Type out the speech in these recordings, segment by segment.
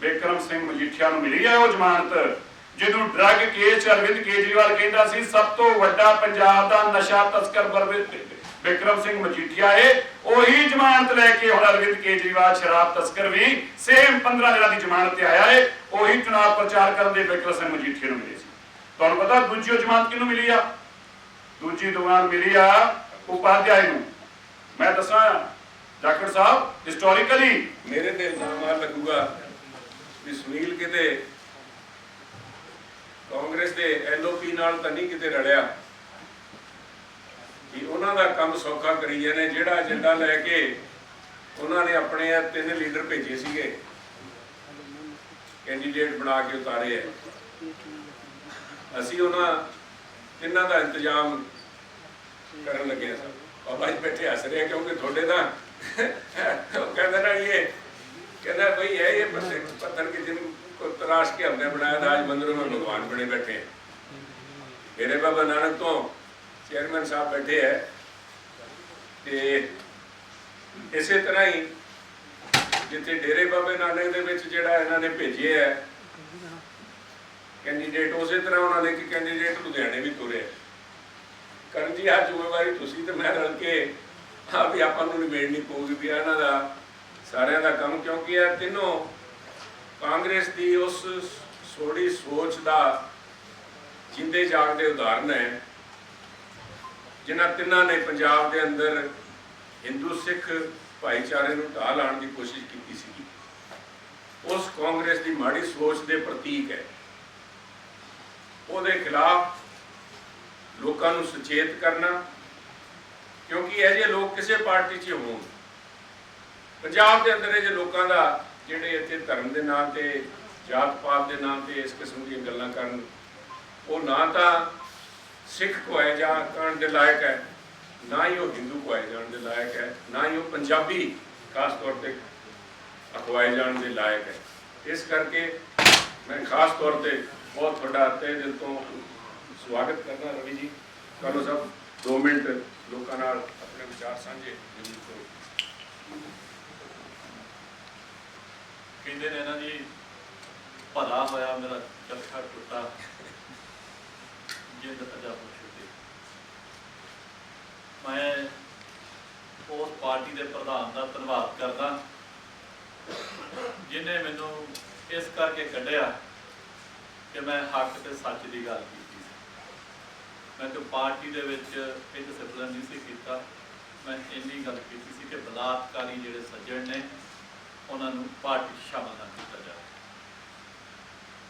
ਬਿਕਰਮ ਸਿੰਘ ਮਜੀਠੀਆ ਨੂੰ ਮਿਲੀ ਹੈ ਉਹ ਜ਼ਮਾਨਤ, ਜਿਹਨੂੰ ਡਰੱਗ ਕੇਸ ਅਰਵਿੰਦ ਕੇਜਰੀਵਾਲ ਕਹਿੰਦਾ ਸੀ, ਸਭ ਤੋਂ ਵੱਡਾ ਪੰਜਾਬ ਦਾ ਨਸ਼ਾ ਤਸਕਰ ਬਿਕਰਮ ਸਿੰਘ ਮਜੀਠੀਆ ਏ ਉਹੀ ਜ਼ਮਾਨਤ ਲੈ ਕੇ ਹੁਣ ਅਰਵਿੰਦ ਕੇਜਰੀਵਾਲ ਸ਼ਰਾਬ ਤਸਕਰ ਵੀ ਸੇਮ 15 ਦਿਨਾਂ ਦੀ ਜ਼ਮਾਨਤ ਤੇ ਆਇਆ ਏ, ਉਹੀ ਚੁਣਾਵ ਪ੍ਰਚਾਰ ਕਰਨ ਦੇ ਬਿਕਰਮ ਸਿੰਘ ਮਜੀਠੀਆ ਨੂੰ ਮਿਲੀ ਸੀ। ਤੁਹਾਨੂੰ ਪਤਾ ਦੂਜੀ ਜ਼ਮਾਨਤ ਕਿਹਨੂੰ ਮਿਲੀ ਆ? ਦੂਜੀ ਜ਼ਮਾਨਤ ਮਿਲੀ ਆ ਉਪਾਧਿਆਏ ਨੂੰ। ਮੈਂ ਦੱਸਾਂ, ਡਾਕਟਰ ਸਾਹਿਬ ਹਿਸਟੋਰੀਕਲੀ ਮੇਰੇ ਤੇ ਇਲਜ਼ਾਮ ਲੱਗੂਗਾ। ਵੀ ਸੁਨੀਲ ਕਿਤੇ ਕਾਂਗਰਸ ਦੇ ਐਲਓਪੀ ਨਾਲ ਤਾਂ ਨਹੀਂ ਕਿਤੇ ਰੜਿਆ ਕਿ ਉਹਨਾਂ ਦਾ ਕੰਮ ਸੌਖਾ ਕਰੀ ਜਾਂਦੇ, ਜਿਹੜਾ ਏਜੰਡਾ ਲੈ ਕੇ ਉਹਨਾਂ ਨੇ ਆਪਣੇ ਇਹ ਤਿੰਨ ਲੀਡਰ ਭੇਜੇ ਸੀਗੇ। ਕੈਂਡੀਡੇਟ ਬਣਾ ਕੇ ਉਤਾਰੇ ਹੈ ਅਸੀਂ ਉਹਨਾਂ ਤਿੰਨਾਂ ਦਾ ਇੰਤਜ਼ਾਮ ਕਰਨ ਲੱਗੇ ਸਾਂ ਬਾਬਾ ਜੀ ਬੈਠੇ ਹੱਸ ਰਹੇ ਕਿਉਂਕਿ ਤੁਹਾਡੇ ਦਾ ਉਹ ਕਹਿੰਦਾ ਨਾ ਇਹ कहना भाई है ये पत्थर पत्थर के जिनको तराश के हमने बनाया था आज मंदिरों में भगवान बने बैठे हैं मेरे बाबा नानक तो चेयरमैन साहब बैठे हैं ਤੇ ਇਸੇ ਤਰ੍ਹਾਂ ਹੀ ਜਿੱਥੇ ਡੇਰੇ ਬਾਬੇ ਨਾਨਕ ਦੇ ਵਿੱਚ ਜਿਹੜਾ ਇਹਨਾਂ ਨੇ ਭੇਜੇ ਹੈ ਕੈਂਡੀਡੇਟ ਉਸੇ ਤਰ੍ਹਾਂ ਉਹਨਾਂ ਨੇ ਇੱਕ ਕੈਂਡੀਡੇਟ ਲੁਧਿਆਣੇ ਵੀ ਤੁਰੇ ਕਰਨ ਜੀ ਆ ਜ਼ਿੰਮੇਵਾਰੀ ਤੁਸੀਂ ਤੇ ਮੈਂ ਰਲ ਕੇ ਆ ਵੀ ਆਪਾਂ ਨੂੰ ਨਿਬੇੜਨੀ ਪਊਗੀ ਵੀ ਇਹਨਾਂ ਦਾ ਸਾਰਿਆਂ ਦਾ ਕੰਮ ਕਿਉਂਕਿ ਇਹ ਤਿੰਨੋਂ ਕਾਂਗਰਸ ਦੀ ਉਸ ਸੋੜੀ ਸੋਚ ਦਾ ਜਿੰਦੇ ਜਾਗਦੇ ਉਦਾਹਰਨ ਹੈ। ਜਿਨ੍ਹਾਂ ਤਿੰਨਾਂ ਨੇ ਪੰਜਾਬ ਦੇ ਅੰਦਰ ਹਿੰਦੂ ਸਿੱਖ ਭਾਈਚਾਰੇ ਨੂੰ ਢਾਹ ਲਾਉਣ ਦੀ ਕੋਸ਼ਿਸ਼ ਕੀਤੀ ਸੀ। ਉਸ ਕਾਂਗਰਸ ਦੀ ਮਾੜੀ ਸੋਚ ਦੇ ਪ੍ਰਤੀਕ ਹੈ। ਉਹਦੇ ਖਿਲਾਫ ਲੋਕਾਂ ਨੂੰ ਸੁਚੇਤ ਕਰਨਾ, ਕਿਉਂਕਿ ਇਹ ਜਿਹੇ ਲੋਕ ਕਿਸੇ ਪਾਰਟੀ 'ਚ ਹੋਣ। ਪੰਜਾਬ ਦੇ ਅੰਦਰ ਇਹ ਜੇ ਲੋਕਾਂ ਦਾ ਜਿਹੜੇ ਇੱਥੇ ਧਰਮ ਦੇ ਨਾਂ ਤੇ, ਜਾਤ ਪਾਤ ਦੇ ਨਾਂ ਤੇ ਇਸ ਕਿਸਮ ਦੀਆਂ ਗੱਲਾਂ ਕਰਨ, ਉਹ ਨਾ ਤਾਂ ਸਿੱਖ ਕੋਏ ਜਾ ਕਰਨ ਦੇ ਲਾਇਕ ਹੈ, ਨਾ ਹੀ ਉਹ ਹਿੰਦੂ ਕੋਏ ਜਾਣ ਦੇ ਲਾਇਕ ਹੈ, ਨਾ ਹੀ ਉਹ ਪੰਜਾਬੀ ਖਾਸ ਤੌਰ ਤੇ ਅਖਵਾਏ ਜਾਣ ਦੇ ਲਾਇਕ ਹੈ। ਇਸ ਕਰਕੇ ਮੈਂ ਖਾਸ ਤੌਰ ਤੇ ਬਹੁਤ ਤੁਹਾਡਾ ਤਹਿ ਦਿਲ ਤੋਂ ਸਵਾਗਤ ਕਰਦਾ ਰਵੀ ਜੀ। ਕਰੋ ਸਭ 2 ਮਿੰਟ ਲੋਕਾਂ ਨਾਲ ਆਪਣੇ ਵਿਚਾਰ ਸਾਂਝੇ ਜ਼ਰੂਰ ਕਰੋ ਕਹਿੰਦੇ ਨੇ ਨਾ ਜੀ ਭਲਾ ਹੋਇਆ, ਮੇਰਾ ਚੱਖਾ ਟੁੱਟਾ। ਜਿੰਦ ਅਜਾਬ ਛੁੱਟੀ ਮੈਂ ਉਸ ਪਾਰਟੀ ਦੇ ਪ੍ਰਧਾਨ ਦਾ ਧੰਨਵਾਦ ਕਰਦਾ ਜਿਨੇ ਮੈਨੂੰ ਇਸ ਕਰਕੇ ਕੱਢਿਆ ਕਿ ਮੈਂ ਹੱਕ ਤੇ ਸੱਚ ਦੀ ਗੱਲ ਕੀਤੀ ਸੀ। ਮੈਂ ਕਿ ਪਾਰਟੀ ਦੇ ਵਿੱਚ ਇਹ ਡਿਸਪਲਿਨ ਨਹੀਂ ਸੀ ਕੀਤਾ, ਮੈਂ ਇੰਨੀ ਗੱਲ ਕੀਤੀ ਸੀ ਕਿ ਬਲਾਤਕਾਰੀ ਜਿਹੜੇ ਸੱਜਣ ਨੇ ਉਹਨਾਂ ਨੂੰ ਪਾਰਟੀ 'ਚ ਸ਼ਾਮਲ ਨਾ ਕੀਤਾ ਜਾਵੇ।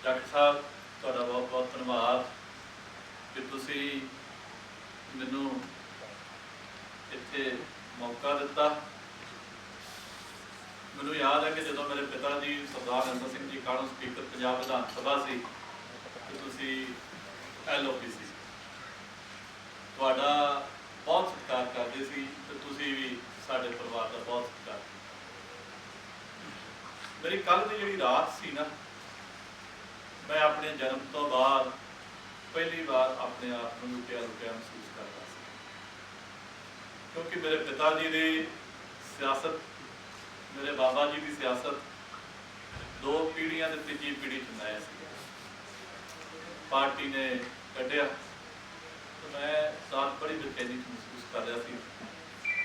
ਡਾਕਟਰ ਸਾਹਿਬ, ਤੁਹਾਡਾ ਬਹੁਤ ਬਹੁਤ ਧੰਨਵਾਦ ਕਿ ਤੁਸੀਂ ਮੈਨੂੰ ਇੱਥੇ ਮੌਕਾ ਦਿੱਤਾ। ਮੈਨੂੰ ਯਾਦ ਹੈ ਕਿ ਜਦੋਂ ਮੇਰੇ ਪਿਤਾ ਜੀ ਸਰਦਾਰ ਅੰਦਰ ਸਿੰਘ ਜੀ ਕਾਣੂ ਸਪੀਕਰ ਪੰਜਾਬ ਵਿਧਾਨ ਸਭਾ ਸੀ, ਤੇ ਤੁਸੀਂ ਐਲਓਪੀ ਸੀ। ਤੁਹਾਡਾ ਬਹੁਤ ਸਤਿਕਾਰ ਕਰਦੇ ਸੀ ਤੇ ਤੁਸੀਂ ਵੀ ਸਾਡੇ ਪਰਿਵਾਰ ਦਾ ਬਹੁਤ ਸਤਿਕਾਰ ਮੇਰੀ ਕੱਲ ਦੀ ਜਿਹੜੀ ਰਾਤ ਸੀ ਨਾ, ਮੈਂ ਆਪਣੇ ਜਨਮ ਤੋਂ ਬਾਅਦ ਪਹਿਲੀ ਵਾਰ ਆਪਣੇ ਆਪ ਨੂੰ ਲੁਕਿਆ ਲੁਕਿਆ ਮਹਿਸੂਸ ਕਰਦਾ ਸੀ। ਕਿਉਂਕਿ ਮੇਰੇ ਪਿਤਾ ਜੀ ਦੀ ਸਿਆਸਤ, ਮੇਰੇ ਬਾਬਾ ਜੀ ਦੀ ਸਿਆਸਤ ਦੋ ਪੀੜ੍ਹੀਆਂ ਦੇ ਤੀਜੀ ਪੀੜ੍ਹੀ ਚ ਮੈਂ ਸੀ। ਪਾਰਟੀ ਨੇ ਕੱਢਿਆ ਮੈਂ ਸਾਥ ਬੜੀ ਬੇਚੈਨੀ ਮਹਿਸੂਸ ਕਰ ਰਿਹਾ ਸੀ।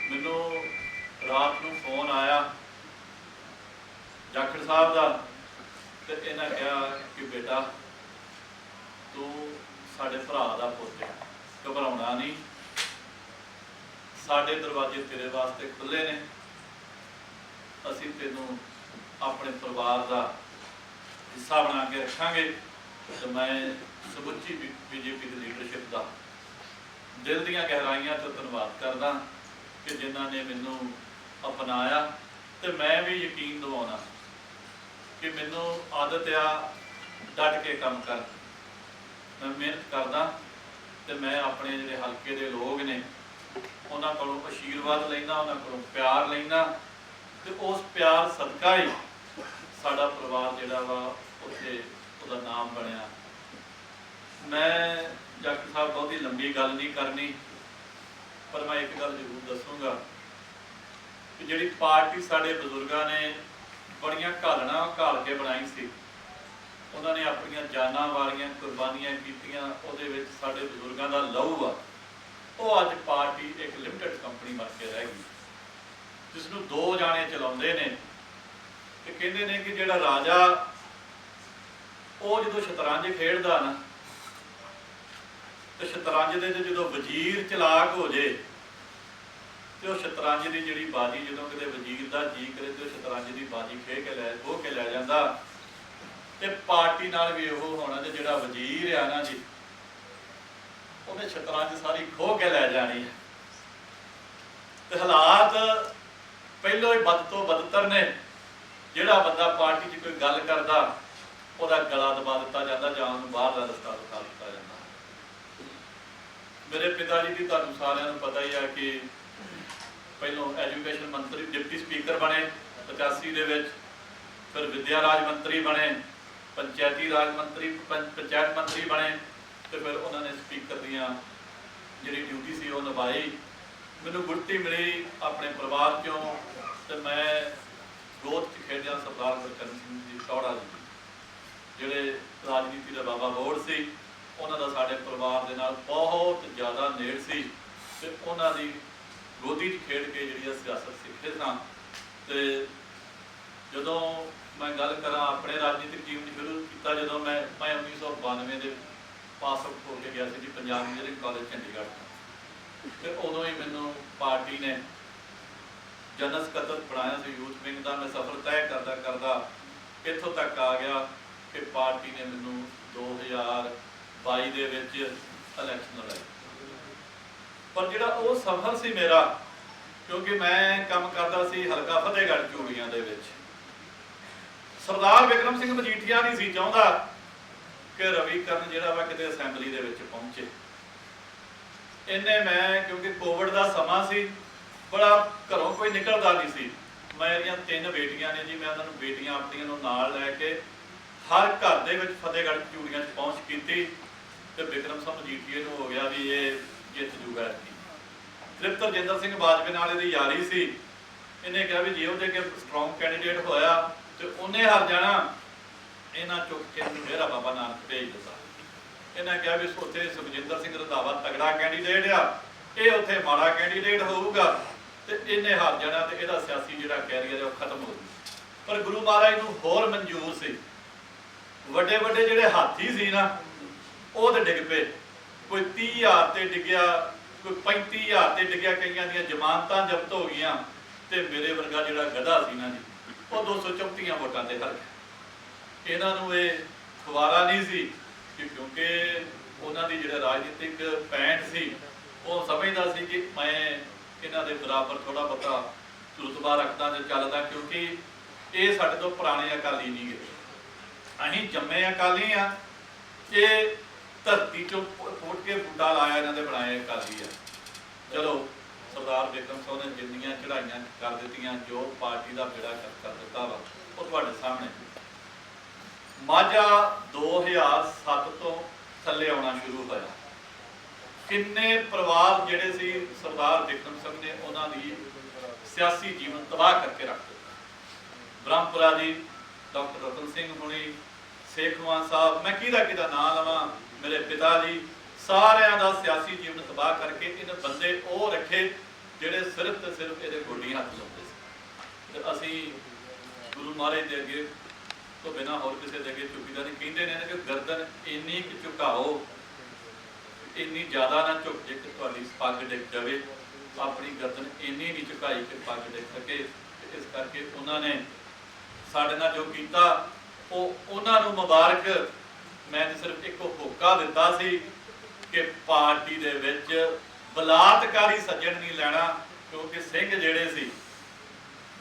ਮੈਨੂੰ ਰਾਤ ਨੂੰ ਫੋਨ ਆਇਆ ਜਾਖੜ ਸਾਹਿਬ ਦਾ ਤੇ ਇਹਨਾਂ ਕਿਹਾ ਕਿ ਬੇਟਾ ਤੂੰ ਸਾਡੇ ਭਰਾ ਦਾ ਪੁੱਤ ਹੈ, ਘਬਰਾਉਣਾ ਨਹੀਂ। ਸਾਡੇ ਦਰਵਾਜ਼ੇ ਤੇਰੇ ਵਾਸਤੇ ਖੁੱਲੇ ਨੇ। ਅਸੀਂ ਤੈਨੂੰ ਆਪਣੇ ਪਰਿਵਾਰ ਦਾ ਹਿੱਸਾ ਬਣਾ ਕੇ ਰੱਖਾਂਗੇ ਤੇ ਮੈਂ ਸਮੁੱਚੀ ਬੀਜੇਪੀ ਦੀ ਲੀਡਰਸ਼ਿਪ ਦਾ ਦਿਲ ਦੀਆਂ ਗਹਿਰਾਈਆਂ ਤੋਂ ਧੰਨਵਾਦ ਕਰਦਾ ਕਿ ਜਿਨ੍ਹਾਂ ਨੇ ਮੈਨੂੰ ਅਪਣਾਇਆ ਤੇ ਮੈਂ ਵੀ ਯਕੀਨ ਦਿਵਾਉਣਾ। ਕਿ ਮੈਨੂੰ ਆਦਤ ਆ ਡਟ ਕੇ ਕੰਮ ਕਰਨ ਮੈਂ ਮਿਹਨਤ ਕਰਦਾ ਤੇ ਮੈਂ ਆਪਣੇ ਜਿਹੜੇ ਹਲਕੇ ਦੇ ਲੋਕ ਨੇ, ਉਹਨਾਂ ਕੋਲੋਂ ਆਸ਼ੀਰਵਾਦ ਲੈਣਾ ਉਹਨਾਂ ਕੋਲੋਂ ਪਿਆਰ ਲੈਣਾ ਤੇ ਉਸ ਪਿਆਰ ਸਦਕਾ ਹੀ ਸਾਡਾ ਪਰਿਵਾਰ ਜਿਹੜਾ ਵਾ ਉੱਥੇ ਉਹਦਾ ਨਾਮ ਬਣਿਆ। ਮੈਂ ਡਾਕਟਰ ਸਾਹਿਬ ਬਹੁਤੀ ਲੰਬੀ ਗੱਲ ਨਹੀਂ ਕਰਨੀ, ਪਰ ਮੈਂ ਇੱਕ ਗੱਲ ਜ਼ਰੂਰ ਦੱਸੂਗਾ ਕਿ ਜਿਹੜੀ ਪਾਰਟੀ ਸਾਡੇ ਬਜ਼ੁਰਗਾਂ ਨੇ ਬੜੀਆਂ ਘਾਲਣਾ ਘਾਲ ਕੇ ਬਣਾਈ ਸੀ। ਉਹਨਾਂ ਨੇ ਆਪਣੀਆਂ ਜਾਨਾਂ ਵਾਲੀਆਂ ਕੁਰਬਾਨੀਆਂ ਕੀਤੀਆਂ, ਉਹਦੇ ਵਿੱਚ ਸਾਡੇ ਬਜ਼ੁਰਗਾਂ ਦਾ ਲਹੂ ਆ। ਉਹ ਅੱਜ ਪਾਰਟੀ ਇੱਕ ਲਿਮਟਿਡ ਕੰਪਨੀ ਬਣ ਕੇ ਰਹਿ ਗਈ। ਜਿਸ ਨੂੰ ਦੋ ਜਾਣੇ ਚਲਾਉਂਦੇ ਨੇ। ਤੇ ਕਹਿੰਦੇ ਨੇ ਕਿ ਜਿਹੜਾ ਰਾਜਾ, ਉਹ ਜਦੋਂ ਸ਼ਤਰੰਜ ਖੇਡਦਾ ਨਾ, ਤੇ ਸ਼ਤਰੰਜ ਦੇ ਜਦੋਂ ਵਜ਼ੀਰ ਚਲਾਕ ਹੋ ਜੇ ਤੇ ਉਹ ਸ਼ਤਰੰਜ ਦੀ ਜਿਹੜੀ ਬਾਜੀ, ਜਦੋਂ ਕਿਤੇ ਵਜ਼ੀਰ ਦਾ ਜੀ ਕਰੇ ਤੇ ਉਹ ਸ਼ਤਰੰਜ ਦੀ ਬਾਜੀ ਖੇਡ ਕੇ ਲੈ ਉਹ ਕੇ ਲੈ ਜਾਂਦਾ। ਤੇ ਪਾਰਟੀ ਨਾਲ ਵੀ ਉਹ ਹੋਣਾ ਤੇ ਜਿਹੜਾ ਵਜ਼ੀਰ ਆ ਨਾ ਜੀ, ਉਹਨੇ ਸ਼ਤਰੰਜ ਸਾਰੀ ਖੋ ਕੇ ਲੈ ਜਾਣੀ ਹੈ। ਤੇ ਹਾਲਾਤ ਪਹਿਲੋਂ ਹੀ ਬਦ ਤੋਂ ਬਦਤਰ ਨੇ। ਜਿਹੜਾ ਬੰਦਾ ਪਾਰਟੀ 'ਚ ਕੋਈ ਗੱਲ ਕਰਦਾ, ਉਹਦਾ ਗਲਾ ਦਬਾ ਦਿੱਤਾ ਜਾਂਦਾ ਜਾਂ ਉਹਨੂੰ ਬਾਹਰ ਦਾ ਰਸਤਾ ਦਿਖਾ ਦਿੱਤਾ ਜਾਂਦਾ। ਮੇਰੇ ਪਿਤਾ ਜੀ ਦੀ ਤੁਹਾਨੂੰ ਸਾਰਿਆਂ ਨੂੰ ਪਤਾ ਹੀ ਆ ਕਿ ਪਹਿਲੋਂ ਐਜੂਕੇਸ਼ਨ ਮੰਤਰੀ, ਡਿਪਟੀ ਸਪੀਕਰ ਬਣੇ 85 ਦੇ ਵਿੱਚ। ਫਿਰ ਵਿਦਿਆ ਰਾਜ ਮੰਤਰੀ ਬਣੇ, ਪੰਚਾਇਤੀ ਰਾਜ ਮੰਤਰੀ ਪੰ- ਪੰਚਾਇਤ ਮੰਤਰੀ ਬਣੇ ਤੇ ਫਿਰ ਉਹਨਾਂ ਨੇ ਸਪੀਕਰ ਦੀਆਂ ਜਿਹੜੀ ਡਿਊਟੀ ਸੀ ਉਹ ਨਿਭਾਈ। ਮੈਨੂੰ ਗੁਰਤੀ ਮਿਲੀ ਆਪਣੇ ਪਰਿਵਾਰ ਚੋਂ ਤੇ ਮੈਂ ਗੋਦ ਚ ਖੇਡਿਆ ਸਰਦਾਰ ਗੁਰਚਰਨ ਸਿੰਘ ਜੀ ਟੌੜਾ ਜੀ। ਜਿਹੜੇ ਰਾਜਨੀਤੀ ਦਾ ਬਾਬਾ ਬੋੜ ਸੀ, ਉਹਨਾਂ ਦਾ ਸਾਡੇ ਪਰਿਵਾਰ ਦੇ ਨਾਲ ਬਹੁਤ ਜ਼ਿਆਦਾ ਨੇੜ ਸੀ ਤੇ ਉਹਨਾਂ ਦੀ ਗੋਦੀ 'ਚ ਖੇਡ ਕੇ ਜਿਹੜੀ ਆ ਸਿਆਸਤ ਸਿੱਖੇ ਸਾਂ। ਤੇ ਜਦੋਂ ਮੈਂ ਗੱਲ ਕਰਾਂ ਆਪਣੇ ਰਾਜਨੀਤਿਕ ਜੀਵਨ ਸ਼ੁਰੂ ਕੀਤਾ ਜਦੋਂ ਮੈਂ ਮੈਂ 1992 ਦੇ ਪਾਸ ਆਊਟ ਹੋ ਕੇ ਗਿਆ ਸੀ ਜੀ, ਪੰਜਾਬ ਇੰਜੀਨੀਅਰਿੰਗ ਕਾਲਜ ਚੰਡੀਗੜ੍ਹ ਤੋਂ। ਤੇ ਉਦੋਂ ਹੀ ਮੈਨੂੰ ਪਾਰਟੀ ਨੇ ਜਨਰਲ ਸਕੱਤਰ ਬਣਾਇਆ ਸੀ, ਯੂਥ ਵਿੰਗ ਦਾ। ਮੈਂ ਸਫ਼ਰ ਤੈਅ ਕਰਦਾ ਕਰਦਾ ਇੱਥੋਂ ਤੱਕ ਆ ਗਿਆ ਕਿ ਪਾਰਟੀ ਨੇ ਮੈਨੂੰ 2022 ਦੇ ਵਿੱਚ ਇਲੈਕਸ਼ਨ ਲੜਾਈ। ਪਰ ਜਿਹੜਾ ਉਹ ਸਫ਼ਰ ਸੀ ਮੇਰਾ, ਕਿਉਂਕਿ ਮੈਂ ਕੰਮ ਕਰਦਾ ਸੀ ਹਲਕਾ ਫਤਿਹਗੜ੍ਹ ਚੂੜੀਆਂ ਦੇ ਵਿੱਚ। ਸਰਦਾਰ ਵਿਕਰਮ ਸਿੰਘ ਮਜੀਠੀਆ ਨਹੀਂ ਸੀ ਚਾਹੁੰਦਾ ਕਿ ਰਵੀ ਕਰਨ ਜਿਹੜਾ ਵਾ ਕਿਤੇ ਅਸੈਂਬਲੀ ਦੇ ਵਿੱਚ ਪਹੁੰਚੇ। ਇੰਨੇ ਮੈਂ, ਕਿਉਂਕਿ ਕੋਵਿਡ ਦਾ ਸਮਾਂ ਸੀ, ਬੜਾ ਘਰੋਂ ਕੋਈ ਨਿਕਲਦਾ ਨਹੀਂ ਸੀ। ਮੇਰੀਆਂ ਤਿੰਨ ਬੇਟੀਆਂ ਨੇ ਜੀ, ਮੈਂ ਉਹਨਾਂ ਨੂੰ ਬੇਟੀਆਂ ਆਪਣੀਆਂ ਨੂੰ ਨਾਲ ਲੈ ਕੇ ਹਰ ਘਰ ਦੇ ਵਿੱਚ ਫਤਿਹਗੜ੍ਹ ਚੂੜੀਆਂ 'ਚ ਪਹੁੰਚ ਕੀਤੀ। ਤੇ ਵਿਕਰਮ ਸਿੰਘ ਮਜੀਠੀਏ ਨੂੰ ਹੋ ਗਿਆ ਵੀ ਇਹ ਜਿੱਤ ਜੂਗਾ ਜੀ ਤ੍ਰਿਪਤ ਰਜਿੰਦਰ ਸਿੰਘ ਬਾਜਵੇ ਨਾਲ ਇਹਦੀ ਯਾਰੀ ਸੀ। ਇਹਨੇ ਕਿਹਾ ਵੀ ਜੇ ਉਹਦੇ ਕੇ ਸਟਰੋਂਗ ਕੈਂਡੀਡੇਟ ਹੋਇਆ ਤੇ ਉਹਨੇ ਹਾਰ ਜਾਣਾ, ਇਹਨਾਂ ਚੁੱਕ ਕੇ ਮੇਰਾ ਬਾਬਾ ਨਾਨਕ ਭੇਜ ਦਿੱਤਾ। ਇਹਨਾਂ ਕਿਹਾ ਵੀ ਉੱਥੇ ਸੁਖਜਿੰਦਰ ਸਿੰਘ ਰੰਧਾਵਾ ਤਗੜਾ ਕੈਂਡੀਡੇਟ ਆ, ਇਹ ਉੱਥੇ ਮਾੜਾ ਕੈਂਡੀਡੇਟ ਹੋਊਗਾ ਤੇ ਇਹਨੇ ਹਾਰ ਜਾਣਾ ਤੇ ਇਹਦਾ ਸਿਆਸੀ ਜਿਹੜਾ ਕੈਰੀਅਰ ਹੈ ਉਹ ਖਤਮ ਹੋ ਜੂ ਪਰ ਗੁਰੂ ਮਹਾਰਾਜ ਨੂੰ ਹੋਰ ਮਨਜ਼ੂਰ ਸੀ। ਵੱਡੇ ਵੱਡੇ ਜਿਹੜੇ ਹਾਥੀ ਸੀ ਨਾ, ਉਹ ਤੇ ਡਿੱਗ ਪਏ। ਕੋਈ 30000 ਤੇ ਡਿੱਗਿਆ, ਕੋਈ 35000 ਤੇ ਡਿੱਗਿਆ ਕਈਆਂ ਦੀਆਂ ਜ਼ਮਾਨਤਾਂ ਜ਼ਬਤ ਹੋ ਗਈਆਂ ਤੇ ਮੇਰੇ ਵਰਗਾ ਜਿਹੜਾ ਗਧਾ ਸੀ ਨਾ ਜੀ, ਉਹ 234 ਵੋਟਾਂ ਤੇ ਹਰ ਇਹਨਾਂ ਨੂੰ ਇਹ ਖਵਾਰਾ ਨਹੀਂ ਸੀ ਕਿ ਕਿਉਂਕਿ ਉਹਨਾਂ ਦੀ ਜਿਹੜਾ ਰਾਜਨੀਤਿਕ ਪੈਂਟ ਸੀ, ਉਹ ਸਮਝਦਾ ਸੀ ਕਿ ਮੈਂ ਇਹਨਾਂ ਦੇ ਬਰਾਬਰ ਥੋੜਾ ਬਹੁਤਾ ਰੁਤਬਾ ਰੱਖਦਾ ਤੇ ਚੱਲਦਾ ਕਿਉਂਕਿ ਇਹ ਸਾਡੇ ਤੋਂ ਪੁਰਾਣੇ ਅਕਾਲੀ ਨਹੀਂ ਗਏ। ਅਸੀਂ ਜੰਮੇ ਅਕਾਲੀ ਆ ਇਹ ਧਰਤੀ ਚੋਂ ਫੁ- ਕੇ ਬੂਟਾ ਲਾਇਆ, ਇਹਨਾਂ ਦੇ ਬਣਾਏ ਅਕਾਲੀ ਆ। ਚਲੋ, ਸਰਦਾਰ ਬੇਕਮ ਸਿੰਘ ਨੇ ਜਿੰਨੀਆਂ ਚੜਾਈਆਂ ਕਰ ਦਿੱਤੀਆਂ, ਜੋ ਪਾਰਟੀ ਦਾ ਬੇੜਾ ਕਰ ਦਿੱਤਾ ਵਾ, ਉਹ ਤੁਹਾਡੇ ਸਾਹਮਣੇ। ਮਾਝਾ 2007 ਤੋਂ ਥੱਲੇ ਆਉਣਾ ਸ਼ੁਰੂ ਹੋਇਆ। ਕਿੰਨੇ ਪਰਿਵਾਰ ਜਿਹੜੇ ਸੀ ਸਰਦਾਰ ਬਿਕਰਮ ਸਿੰਘ ਨੇ, ਉਹਨਾਂ ਦੀ ਸਿਆਸੀ ਜੀਵਨ ਤਬਾਹ ਕਰਕੇ ਰੱਖ ਦਿੱਤਾ। ਬ੍ਰਹਮਪੁਰਾ ਜੀ ਡਾਕਟਰ ਰਤਨ ਸਿੰਘ ਹੁਣੀ ਸੇਖਵਾਂ ਸਾਹਿਬ, ਮੈਂ ਕਿਹਦਾ ਕਿਹਦਾ ਨਾਂ ਲਵਾਂ? ਮੇਰੇ ਪਿਤਾ ਜੀ, ਸਾਰਿਆਂ ਦਾ ਸਿਆਸੀ ਜੀਵਨ ਤਬਾਹ ਕਰਕੇ ਇਹਨੇ ਬੰਦੇ ਉਹ ਰੱਖੇ ਜਿਹੜੇ ਸਿਰਫ ਤੇ ਸਿਰਫ ਇਹਦੇ ਗੋਡੀ ਹੱਥ ਲਾਉਂਦੇ ਸੀ। ਤੇ ਅਸੀਂ ਗੁਰੂ ਮਹਾਰਾਜ ਦੇ ਅੱਗੇ ਤੋਂ ਬਿਨਾ ਹੋਰ ਕਿਸੇ ਦੇ ਅੱਗੇ ਝੁਕੀਦਾ ਨਹੀਂ। ਕਹਿੰਦੇ ਨੇ ਕਿ ਗਰਦਨ ਇੰਨੀ ਕਿ ਝੁਕਾਓ, ਇੰਨੀ ਜ਼ਿਆਦਾ ਨਾ ਝੁਕ ਜੇ ਕਿ ਤੁਹਾਡੀ ਪੱਗ ਡਿੱਗ ਜਾਵੇ। ਆਪਣੀ ਗਰਦਨ ਇੰਨੀ ਨਹੀਂ ਝੁਕਾਈ ਕਿ ਪੱਗ ਡਿੱਗ ਸਕੇ। ਇਸ ਕਰਕੇ ਉਹਨਾਂ ਨੇ ਸਾਡੇ ਨਾਲ ਜੋ ਕੀਤਾ, ਉਹ ਉਹਨਾਂ ਨੂੰ ਮੁਬਾਰਕ ਮੈਂ ਤਾਂ ਸਿਰਫ ਇੱਕ ਹੋਕਾ ਦਿੱਤਾ ਸੀ ਕਿ ਪਾਰਟੀ ਦੇ ਵਿੱਚ ਬਲਾਤਕਾਰੀ ਸੱਜਣ ਨਹੀਂ ਲੈਣਾ, ਕਿਉਂਕਿ ਸਿੰਘ ਜਿਹੜੇ ਸੀ,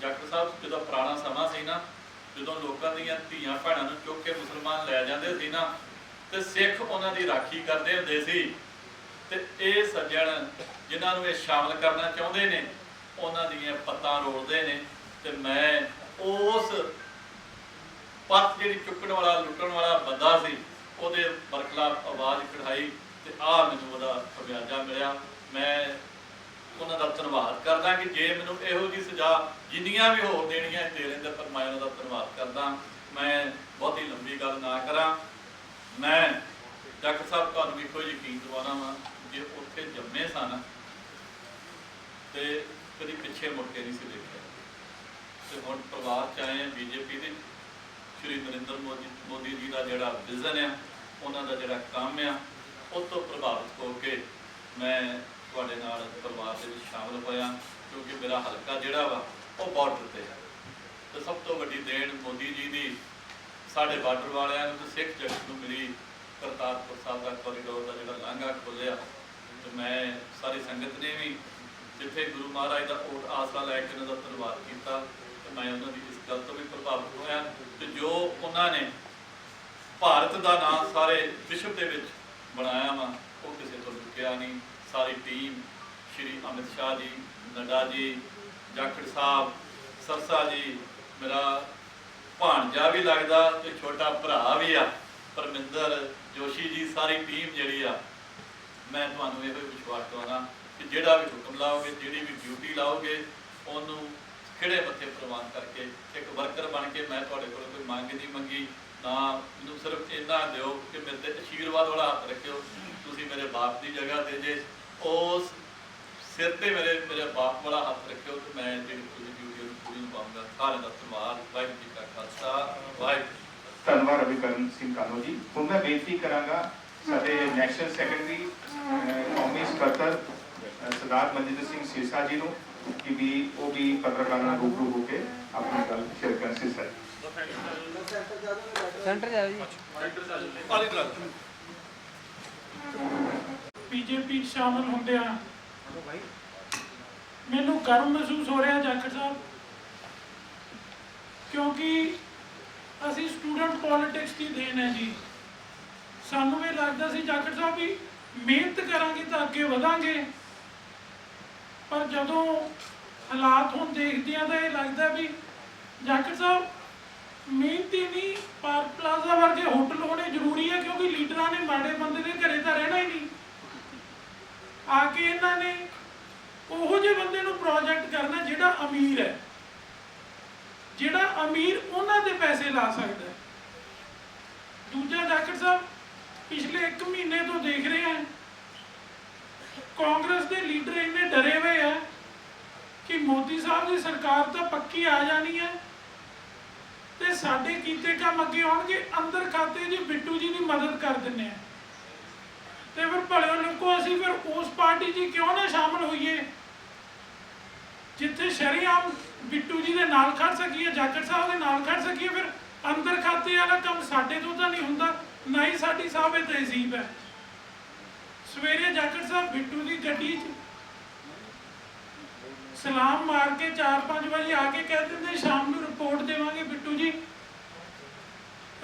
ਡਾਕਟਰ ਸਾਹਿਬ, ਜਦੋਂ ਪੁਰਾਣਾ ਸਮਾਂ ਸੀ ਨਾ, ਜਦੋਂ ਲੋਕਾਂ ਦੀਆਂ ਧੀਆਂ ਭੈਣਾਂ ਨੂੰ ਚੁੱਕ ਕੇ ਮੁਸਲਮਾਨ ਲੈ ਜਾਂਦੇ ਸੀ ਨਾ, ਤੇ ਸਿੱਖ ਉਹਨਾਂ ਦੀ ਰਾਖੀ ਕਰਦੇ ਹੁੰਦੇ ਸੀ, ਤੇ ਇਹ ਸੱਜਣ ਜਿਨ੍ਹਾਂ ਨੂੰ ਇਹ ਸ਼ਾਮਲ ਕਰਨਾ ਚਾਹੁੰਦੇ ਨੇ, ਉਹਨਾਂ ਦੀਆਂ ਪੱਤਾਂ ਰੋਲਦੇ ਨੇ, ਤੇ ਮੈਂ ਉਸ ਪੱਤ ਜਿਹੜੀ ਚੁੱਕਣ ਵਾਲਾ, ਲੁੱਟਣ ਵਾਲਾ ਬੰਦਾ ਸੀ ਉਹਦੇ ਬਰਖਲਾਫ ਆਵਾਜ਼, ਕਢਾਈ ਤੇ ਆ ਮੈਨੂੰ ਉਹਦਾ ਖਮਿਆਜਾ ਮਿਲਿਆ। ਮੈਂ ਉਹਨਾਂ ਦਾ ਧੰਨਵਾਦ ਕਰਦਾ ਕਿ ਜੇ ਮੈਨੂੰ ਇਹੋ ਜੀ ਸਜ਼ਾ ਜਿੰਨੀਆਂ ਵੀ ਹੋਰ ਦੇਣੀਆਂ ਦੇ ਲੈਂਦੇ ਪਰ ਮੈਂ ਉਹਨਾਂ ਦਾ ਧੰਨਵਾਦ ਕਰਦਾ। ਮੈਂ ਬਹੁਤੀ ਲੰਬੀ ਗੱਲ ਨਾ ਕਰਾਂ। ਮੈਂ ਡਾਕਟਰ ਸਾਹਿਬ, ਤੁਹਾਨੂੰ ਵੀ ਕੋਈ ਯਕੀਨ ਦਿਵਾਉਣਾ ਵਾਂ ਜੇ ਉੱਥੇ ਜੰਮੇ ਸਨ ਤੇ ਕਦੀ ਪਿੱਛੇ ਮੁੜ ਕੇ ਨਹੀਂ ਸੀ ਦੇਖਿਆ। ਤੇ ਹੁਣ ਪਰਿਵਾਰ ਚ ਆਏ ਬੀਜੇਪੀ ਦੇ, ਸ਼੍ਰੀ ਨਰਿੰਦਰ ਮੋਦੀ ਮੋਦੀ ਜੀ ਦਾ ਜਿਹੜਾ ਵਿਜ਼ਨ ਹੈ ਉਹਨਾਂ ਦਾ ਜਿਹੜਾ ਕੰਮ ਆ, ਉਹ ਤੋਂ ਪ੍ਰਭਾਵਿਤ ਹੋ ਕੇ ਮੈਂ ਤੁਹਾਡੇ ਨਾਲ ਪਰਿਵਾਰ ਦੇ ਵਿੱਚ ਸ਼ਾਮਲ ਹੋਇਆ, ਕਿਉਂਕਿ ਮੇਰਾ ਹਲਕਾ ਜਿਹੜਾ ਵਾ, ਉਹ ਬਾਰਡਰ ਤੇ ਹੈ ਤੇ ਸਭ ਤੋਂ ਵੱਡੀ ਦੇਣ ਮੋਦੀ ਜੀ ਦੀ, ਸਾਡੇ ਬਾਰਡਰ ਵਾਲਿਆਂ ਨੂੰ ਤੇ ਸਿੱਖ ਜਗਤ ਨੂੰ ਮਿਲੀ ਕਰਤਾਰਪੁਰ ਸਾਹਿਬ ਦਾ ਕੋਰੀਡੋਰ ਦਾ ਜਿਹੜਾ ਲਾਂਘਾ ਖੋਲਿਆ ਤੇ ਮੈਂ ਸਾਰੀ ਸੰਗਤ ਨੇ ਵੀ ਜਿੱਥੇ ਗੁਰੂ ਮਹਾਰਾਜ ਦਾ ਓਟ ਆਸਰਾ ਲੈ ਕੇ ਉਹਨਾਂ ਦਾ ਧੰਨਵਾਦ ਕੀਤਾ, ਤੇ ਮੈਂ ਉਹਨਾਂ ਦੀ ਇਸ ਗੱਲ ਤੋਂ ਵੀ ਪ੍ਰਭਾਵਿਤ ਹੋਇਆ, ਤੇ ਜੋ ਉਹਨਾਂ ਨੇ ਭਾਰਤ ਦਾ ਨਾਮ ਸਾਰੇ ਵਿਸ਼ਵ ਦੇ ਵਿੱਚ ਬਣਾਇਆ ਵਾ। ਉਹ ਕਿਸੇ ਤੋਂ ਲੁਕਿਆ ਨਹੀਂ। ਸਾਰੀ ਟੀਮ ਸ਼੍ਰੀ ਅਮਿਤ ਸ਼ਾਹ ਜੀ, ਨੱਡਾ ਜੀ, ਜਾਖੜ ਸਾਹਿਬ, ਸਰਸਾ ਜੀ, ਮੇਰਾ ਭਾਣਜਾ ਵੀ ਲੱਗਦਾ ਤੇ ਛੋਟਾ ਭਰਾ ਵੀ ਆ, ਪਰਮਿੰਦਰ, ਜੋਸ਼ੀ ਜੀ, ਸਾਰੀ ਟੀਮ ਜਿਹੜੀ ਆ। ਮੈਂ ਤੁਹਾਨੂੰ ਇਹੋ ਹੀ ਵਿਸ਼ਵਾਸ ਦਵਾਉਣਾ ਕਿ ਜਿਹੜਾ ਵੀ ਹੁਕਮ ਲਾਓਗੇ, ਜਿਹੜੀ ਵੀ ਡਿਊਟੀ ਲਾਓਗੇ, ਉਹਨੂੰ ਖਿਹੜੇ ਮੱਥੇ ਪ੍ਰਵਾਨ ਕਰਕੇ ਇੱਕ ਵਰਕਰ ਬਣ ਕੇ ਮੈਂ ਤੁਹਾਡੇ ਕੋਲ ਕੋਈ ਮੰਗ ਨਹੀਂ ਮੰਗੀ। ਨਾ ਮੈਨੂੰ ਸਿਰਫ ਇੰਨਾ ਦਿਓ ਕਿ ਮੇਰੇ ਤੇ ਅਸ਼ੀਰਵਾਦ ਵਾਲਾ ਹੱਥ ਰੱਖਿਓ। ਤੁਸੀਂ ਮੇਰੇ ਬਾਪ ਦੀ ਜਗ੍ਹਾ ਤੇ ਜੇ ਉਸ ਸਿਰ ਤੇ ਮੇਰੇ ਮੇਰੇ ਬਾਪ ਵਾਲਾ ਹੱਥ ਰੱਖਿਓ ਤੇ ਮੈਂ ਜਿਹੜੀ ਪੂਰੀ ਡਿਊਟੀ ਉਹਨੂੰ ਪੂਰੀ ਨਿਭਾਉਂਗਾ ਸਾਰਿਆਂ ਦਾ ਧੰਨਵਾਦ। ਵਾਹਿਗੁਰੂ ਜੀ ਕਾ ਖਾਲਸਾ। ਵਾਹਿਗੁਰੂ ਧੰਨਵਾਦ ਰਵੀਕਰਨ ਸਿੰਘ ਕਾਨੋ ਜੀ। ਹੁਣ ਮੈਂ ਬੇਨਤੀ ਕਰਾਂਗਾ ਸਾਡੇ ਨੈਸ਼ਨਲ ਸੈਕਟਰੀ ਕੌਮੀ ਸਕੱਤਰ ਸਰਦਾਰ ਮਨਜਿੰਦਰ ਸਿੰਘ ਸੀਸਾ ਜੀ ਨੂੰ ਕਿ ਵੀ ਉਹ ਵੀ ਪੱਤਰਕਾਰਾਂ ਨਾਲ ਰੂਬਰੂ ਹੋ ਕੇ ਆਪਣੀ ਗੱਲ ਸ਼ੇਅਰ ਕਰਨ। ਸੀ ਸਰ ਸੈਂਟਰ ਜੀ ਤਰ੍ਹਾਂ ਬੀਜੇਪੀ ਸ਼ਾਮਲ ਹੁੰਦਿਆਂ ਮੈਨੂੰ ਗਰਵ ਮਹਿਸੂਸ ਹੋ ਰਿਹਾ ਜਾਖੜ ਸਾਹਿਬ ਕਿਉਂਕਿ ਅਸੀਂ ਸਟੂਡੈਂਟ ਪੋਲਿਟਿਕਸ ਦੀ ਦੇਣ ਹੈ ਜੀ। ਸਾਨੂੰ ਇਹ ਲੱਗਦਾ ਸੀ ਜਾਖੜ ਸਾਹਿਬ ਵੀ ਮਿਹਨਤ ਕਰਾਂਗੇ ਤਾਂ ਅੱਗੇ ਵਧਾਂਗੇ। ਪਰ ਜਦੋਂ ਹਾਲਾਤ ਹੁਣ ਦੇਖਦੇ ਆ ਤਾਂ ਇਹ ਲੱਗਦਾ ਵੀ ਜਾਖੜ ਸਾਹਿਬ ਮਿਹਨਤੀ ਨਹੀਂ ਪਾਰਕ ਪਲਾਜ਼ਾ ਵਰਗੇ ਹੋਟਲ ਹੋਣੇ ਜ਼ਰੂਰੀ ਹੈ ਕਿਉਂਕਿ ਲੀਡਰਾਂ ਨੇ ਮਾੜੇ ਬੰਦੇ ਦੇ ਘਰੇ ਤਾਂ ਰਹਿਣਾ ਹੀ ਨਹੀਂ। ਆ ਕੇ ਇਹਨਾਂ ਨੇ ਉਹੋ ਜਿਹੇ ਬੰਦੇ ਨੂੰ ਪ੍ਰੋਜੈਕਟ ਕਰਨਾ ਜਿਹੜਾ ਅਮੀਰ ਹੈ। ਜਿਹੜਾ ਅਮੀਰ ਉਹਨਾਂ ਦੇ ਪੈਸੇ ਲਾ ਸਕਦਾ ਹੈ। ਦੂਜਾ ਡਾਕਟਰ ਸਾਹਿਬ, ਪਿਛਲੇ 1 ਮਹੀਨੇ ਤੋਂ ਦੇਖ ਰਹੇ ਹਾਂ। ਕਾਂਗਰਸ ਦੇ ਲੀਡਰ ਇੰਨੇ ਡਰੇ ਹੋਏ ਆ ਕਿ ਮੋਦੀ ਸਾਹਿਬ ਦੀ ਸਰਕਾਰ ਤਾਂ ਪੱਕੀ ਆ ਜਾਣੀ ਹੈ। ਤੇ ਸਾਡੇ ਕੀਤੇ ਕੰਮ ਅੱਗੇ ਆਉਣਗੇ, ਅੰਦਰ ਖਾਤੇ 'ਚ ਬਿੱਟੂ ਜੀ ਦੀ ਮਦਦ ਕਰ ਦਿੰਨੇ ਆ। ਤੇ ਫਿਰ ਭਲੇ ਲੋਕੋ, ਅਸੀਂ ਫਿਰ ਉਸ ਪਾਰਟੀ 'ਚ ਕਿਉਂ ਨਾ ਸ਼ਾਮਲ ਹੋਈਏ? ਜਿੱਥੇ ਸ਼ਰੀਆਮ ਬਿੱਟੂ ਜੀ ਦੇ ਨਾਲ ਖੜ ਸਕੀਏ ਜਾਕਰ ਸਾਹਿਬ ਦੇ ਨਾਲ ਖੜ ਸਕੀਏ, ਫਿਰ ਅੰਦਰ ਖਾਤੇ ਵਾਲਾ ਕੰਮ ਸਾਡੇ ਤੋਂ ਤਾਂ ਨਹੀਂ ਹੁੰਦਾ, ਨਾ ਹੀ ਸਾਡੀ ਸਾਹਿਬ ਇਹ ਤਹਿਜ਼ੀਬ ਹੈ। ਸਵੇਰੇ ਜਾਕਰ ਸਾਹਿਬ ਬਿੱਟੂ ਦੀ ਗੱਡੀ 'ਚ ਸਲਾਮ ਮਾਰ ਕੇ 4-5 ਵਜੇ ਆ ਕੇ ਕਹਿ ਦਿੰਦੇ, ਸ਼ਾਮ ਨੂੰ ਰਿਪੋਰਟ ਦੇਵਾਂਗੇ ਬਿੱਟੂ ਜੀ।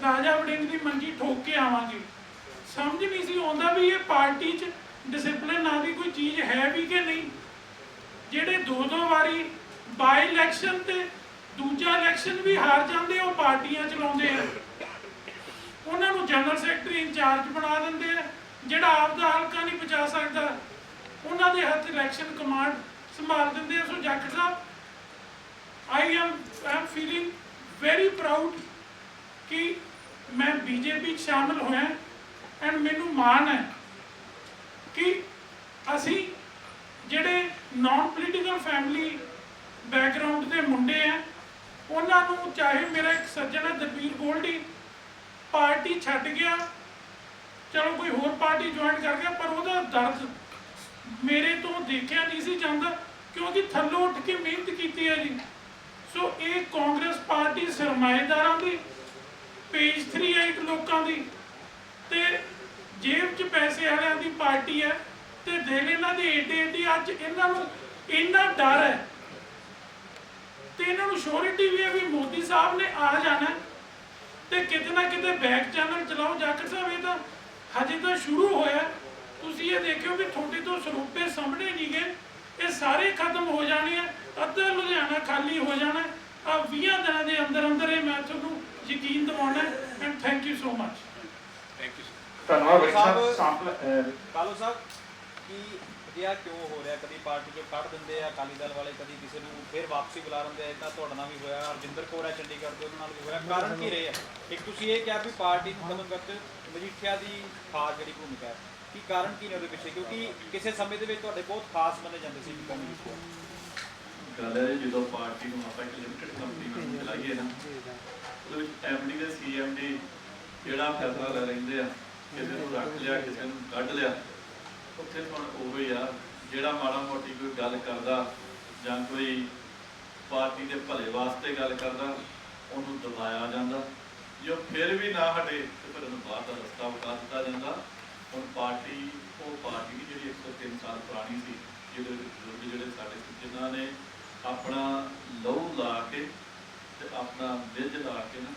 ਰਾਜਾ ਵੜਿੰਗ ਦੀ ਮੰਜੀ ਠੋਕ ਕੇ ਆਵਾਂਗੇ। ਸਮਝ ਨਹੀਂ ਸੀ ਆਉਂਦਾ ਵੀ ਇਹ ਪਾਰਟੀ 'ਚ ਡਿਸਪਲਿਨ ਨਾਂ ਦੀ ਕੋਈ ਚੀਜ਼ ਹੈ ਵੀ ਕਿ ਨਹੀਂ। ਜਿਹੜੇ ਦੋ ਦੋ ਵਾਰੀ ਬਾਈ ਇਲੈਕਸ਼ਨ ਤੇ ਦੂਜਾ ਇਲੈਕਸ਼ਨ ਵੀ ਹਾਰ ਜਾਂਦੇ, ਉਹ ਪਾਰਟੀਆਂ ਚਲਾਉਂਦੇ ਆ। ਉਹਨਾਂ ਨੂੰ ਜਨਰਲ ਸੈਕਟਰੀ ਇੰਚਾਰਜ ਬਣਾ ਦਿੰਦੇ ਆ, ਜਿਹੜਾ ਆਪ ਦਾ ਹਲਕਾ ਨਹੀਂ ਬਚਾ ਸਕਦਾ, ਉਹਨਾਂ ਦੇ ਹੱਥ ਇਲੈਕਸ਼ਨ ਕਮਾਂਡ ਸੰਭਾਲ ਦਿੰਦੇ ਆ, so Jakhar Sahib I am I am feeling very proud ਕਿ ਮੈਂ ਬੀਜੇਪੀ ਚ ਸ਼ਾਮਲ ਹੋਇਆ ਐਂਡ ਮੈਨੂੰ ਮਾਣ ਹੈ ਕਿ ਅਸੀਂ ਜਿਹੜੇ ਨਾਨ ਪੋਲੀਟੀਕਲ ਫੈਮਿਲੀ ਬੈਕਗ੍ਰਾਉਂਡ ਦੇ ਮੁੰਡੇ ਆ, ਉਹਨਾਂ ਨੂੰ ਚਾਹੇ ਮੇਰਾ ਇੱਕ ਸੱਜਣ ਹੈ ਦਲਬੀਰ ਗੋਲਡੀ, ਪਾਰਟੀ ਛੱਡ ਗਿਆ, ਚਲੋ ਕੋਈ ਹੋਰ ਪਾਰਟੀ ਜੁਆਇਨ ਕਰ ਗਿਆ, ਪਰ ਉਹਦਾ ਦਰਦ ਮੇਰੇ ਤੋਂ ਦੇਖਿਆ ਨਹੀਂ ਸੀ ਜਾਂਦਾ। ਕਿਉਂਕਿ ਥੱਲੋਂ ਉੱਠ ਕੇ ਮਿਹਨਤ ਕੀਤੀ ਹੈ ਜੀ। ਸੋ ਇਹ ਕਾਂਗਰਸ ਪਾਰਟੀ ਸਰਮਾਏਦਾਰਾਂ ਦੀ, ਪੇਜ 38 ਲੋਕਾਂ ਦੀ ਤੇ ਜੇਬ 'ਚ ਪੈਸੇ ਵਾਲਿਆਂ ਦੀ ਪਾਰਟੀ ਹੈ ਤੇ ਦਿਲ ਇਹਨਾਂ ਦੇ ਏਡੇ ਏਡੇ ਅੱਜ ਇਹਨਾਂ ਨੂੰ ਇੰਨਾ ਡਰ ਹੈ। ਤੇ ਇਹਨਾਂ ਨੂੰ ਸ਼ੋਰਿਟੀ ਵੀ ਹੈ ਵੀ ਮੋਦੀ ਸਾਹਿਬ ਨੇ ਆ ਜਾਣਾ। ਤੇ ਕਿਤੇ ਨਾ ਕਿਤੇ ਬੈਕ ਚੈਨਲ ਚਲਾਓ ਜਾਕਰ ਸਾਹਿਬ, ਇਹ ਤਾਂ ਹਜੇ ਤਾਂ ਸ਼ੁਰੂ ਹੋਇਆ। ਤੁਸੀਂ ਇਹ ਦੇਖਿਓ ਵੀ ਤੁਹਾਡੇ ਤੋਂ ਸਰੂਪੇ ਸਾਹਮਣੇ ਨਹੀਂ ਗਏ। ਇਹ ਸਾਰੇ ਖਤਮ ਹੋ ਜਾਣੇ ਆ ਅੱਧਾ ਲੁਧਿਆਣਾ ਖਾਲੀ ਹੋ ਜਾਣਾ। ਆ 20 ਦਿਨਾਂ ਦੇ ਅੰਦਰ ਅੰਦਰ ਇਹ ਮੈਂ ਤੁਹਾਨੂੰ ਯਕੀਨ ਦਿਵਾਉਣਾ and thank you so much ਧੰਨਵਾਦ ਰਵੀ ਸਾਹਿਬ ਸਾਂਪਲ ਅਹ, ਕਾਲੂ ਸਾਹਿਬ ਕਿ ਇਹ ਕਿਉਂ ਹੋ ਰਿਹਾ? ਕਦੀ ਪਾਰਟੀ ਚੋਂ ਕੱਢ ਦਿੰਦੇ ਆ ਅਕਾਲੀ ਦਲ ਵਾਲੇ ਕਦੀ ਕਿਸੇ ਨੂੰ ਫਿਰ ਵਾਪਸੀ ਬੁਲਾ ਲੈਂਦੇ ਆ ਇਦਾਂ ਤੁਹਾਡੇ ਨਾਲ ਵੀ ਹੋਇਆ ਰਜਿੰਦਰ ਕੌਰ ਹੈ ਚੰਡੀਗੜ੍ਹ ਦੇ ਉਹਨਾਂ ਨਾਲ ਵੀ ਹੋਇਆ। ਕਾਰਨ ਕੀ ਰਹੇ ਆ? ਇੱਕ ਤੁਸੀਂ ਇਹ ਕਿਹਾ ਵੀ ਪਾਰਟੀ ਨੂੰ ਖਤਮ ਕਰਦੇ ਮਜੀਠੀਆ ਦੀ ਖਾਸ ਜਿਹੜੀ ਭੂਮਿਕਾ ਹੈ। ਕੀ ਕਾਰਨ ਕੀ ਨੇ ਉਹਦੇ ਪਿੱਛੇ? ਕਿਉਂਕਿ ਕਿਸੇ ਸਮੇਂ ਦੇ ਵਿੱਚ ਤੁਹਾਡੇ ਬਹੁਤ ਖਾਸ ਮੰਨੇ ਜਾਂਦੇ ਸੀ ਬਿੱਕਾ ਮਜੀਠੀਆ ਗੱਲ ਹੈ ਜਦੋਂ ਪਾਰਟੀ ਨੂੰ ਆਪਾਂ ਇੱਕ ਲਿਮਟਿਡ ਕੰਪਨੀ ਨੂੰ ਚਲਾਈਏ ਨਾ ਉਹਦੇ ਵਿੱਚ ਐਮਡੀ ਤੇ ਸੀਐਮਡੀ ਜਿਹੜਾ ਫੈਸਲਾ ਲੈ ਲੈਂਦੇ ਆ ਕਿਸੇ ਨੂੰ ਰੱਖ ਲਿਆ ਕਿਸੇ ਨੂੰ ਕੱਢ ਲਿਆ ਉੱਥੇ ਹੁਣ ਉਹ ਹੀ ਆ ਜਿਹੜਾ ਮਾੜਾ ਮੋਟੀ ਕੋਈ ਗੱਲ ਕਰਦਾ ਜਾਂ ਕੋਈ ਪਾਰਟੀ ਦੇ ਭਲੇ ਵਾਸਤੇ ਗੱਲ ਕਰਦਾ ਉਹਨੂੰ ਦਬਾਇਆ ਜਾਂਦਾ। ਜੇ ਫਿਰ ਵੀ ਨਾ ਹਟੇ ਤੇ ਫਿਰ ਉਹਨੂੰ ਬਾਹਰ ਦਾ ਰਸਤਾ ਵਿਖਾ ਦਿੱਤਾ ਜਾਂਦਾ। ਹੁਣ ਪਾਰਟੀ ਉਹ ਪਾਰਟੀ ਨਹੀਂ ਜਿਹੜੀ 103 ਸਾਲ ਪੁਰਾਣੀ ਸੀ ਜਿਹਦੇ ਬਜ਼ੁਰਗ ਜਿਹੜੇ ਸਾਡੇ ਸੀ, ਜਿਨ੍ਹਾਂ ਨੇ ਆਪਣਾ ਲਹੂ ਲਾ ਕੇ ਤੇ ਆਪਣਾ ਬਿੱਜ ਲਾ ਕੇ ਨਾ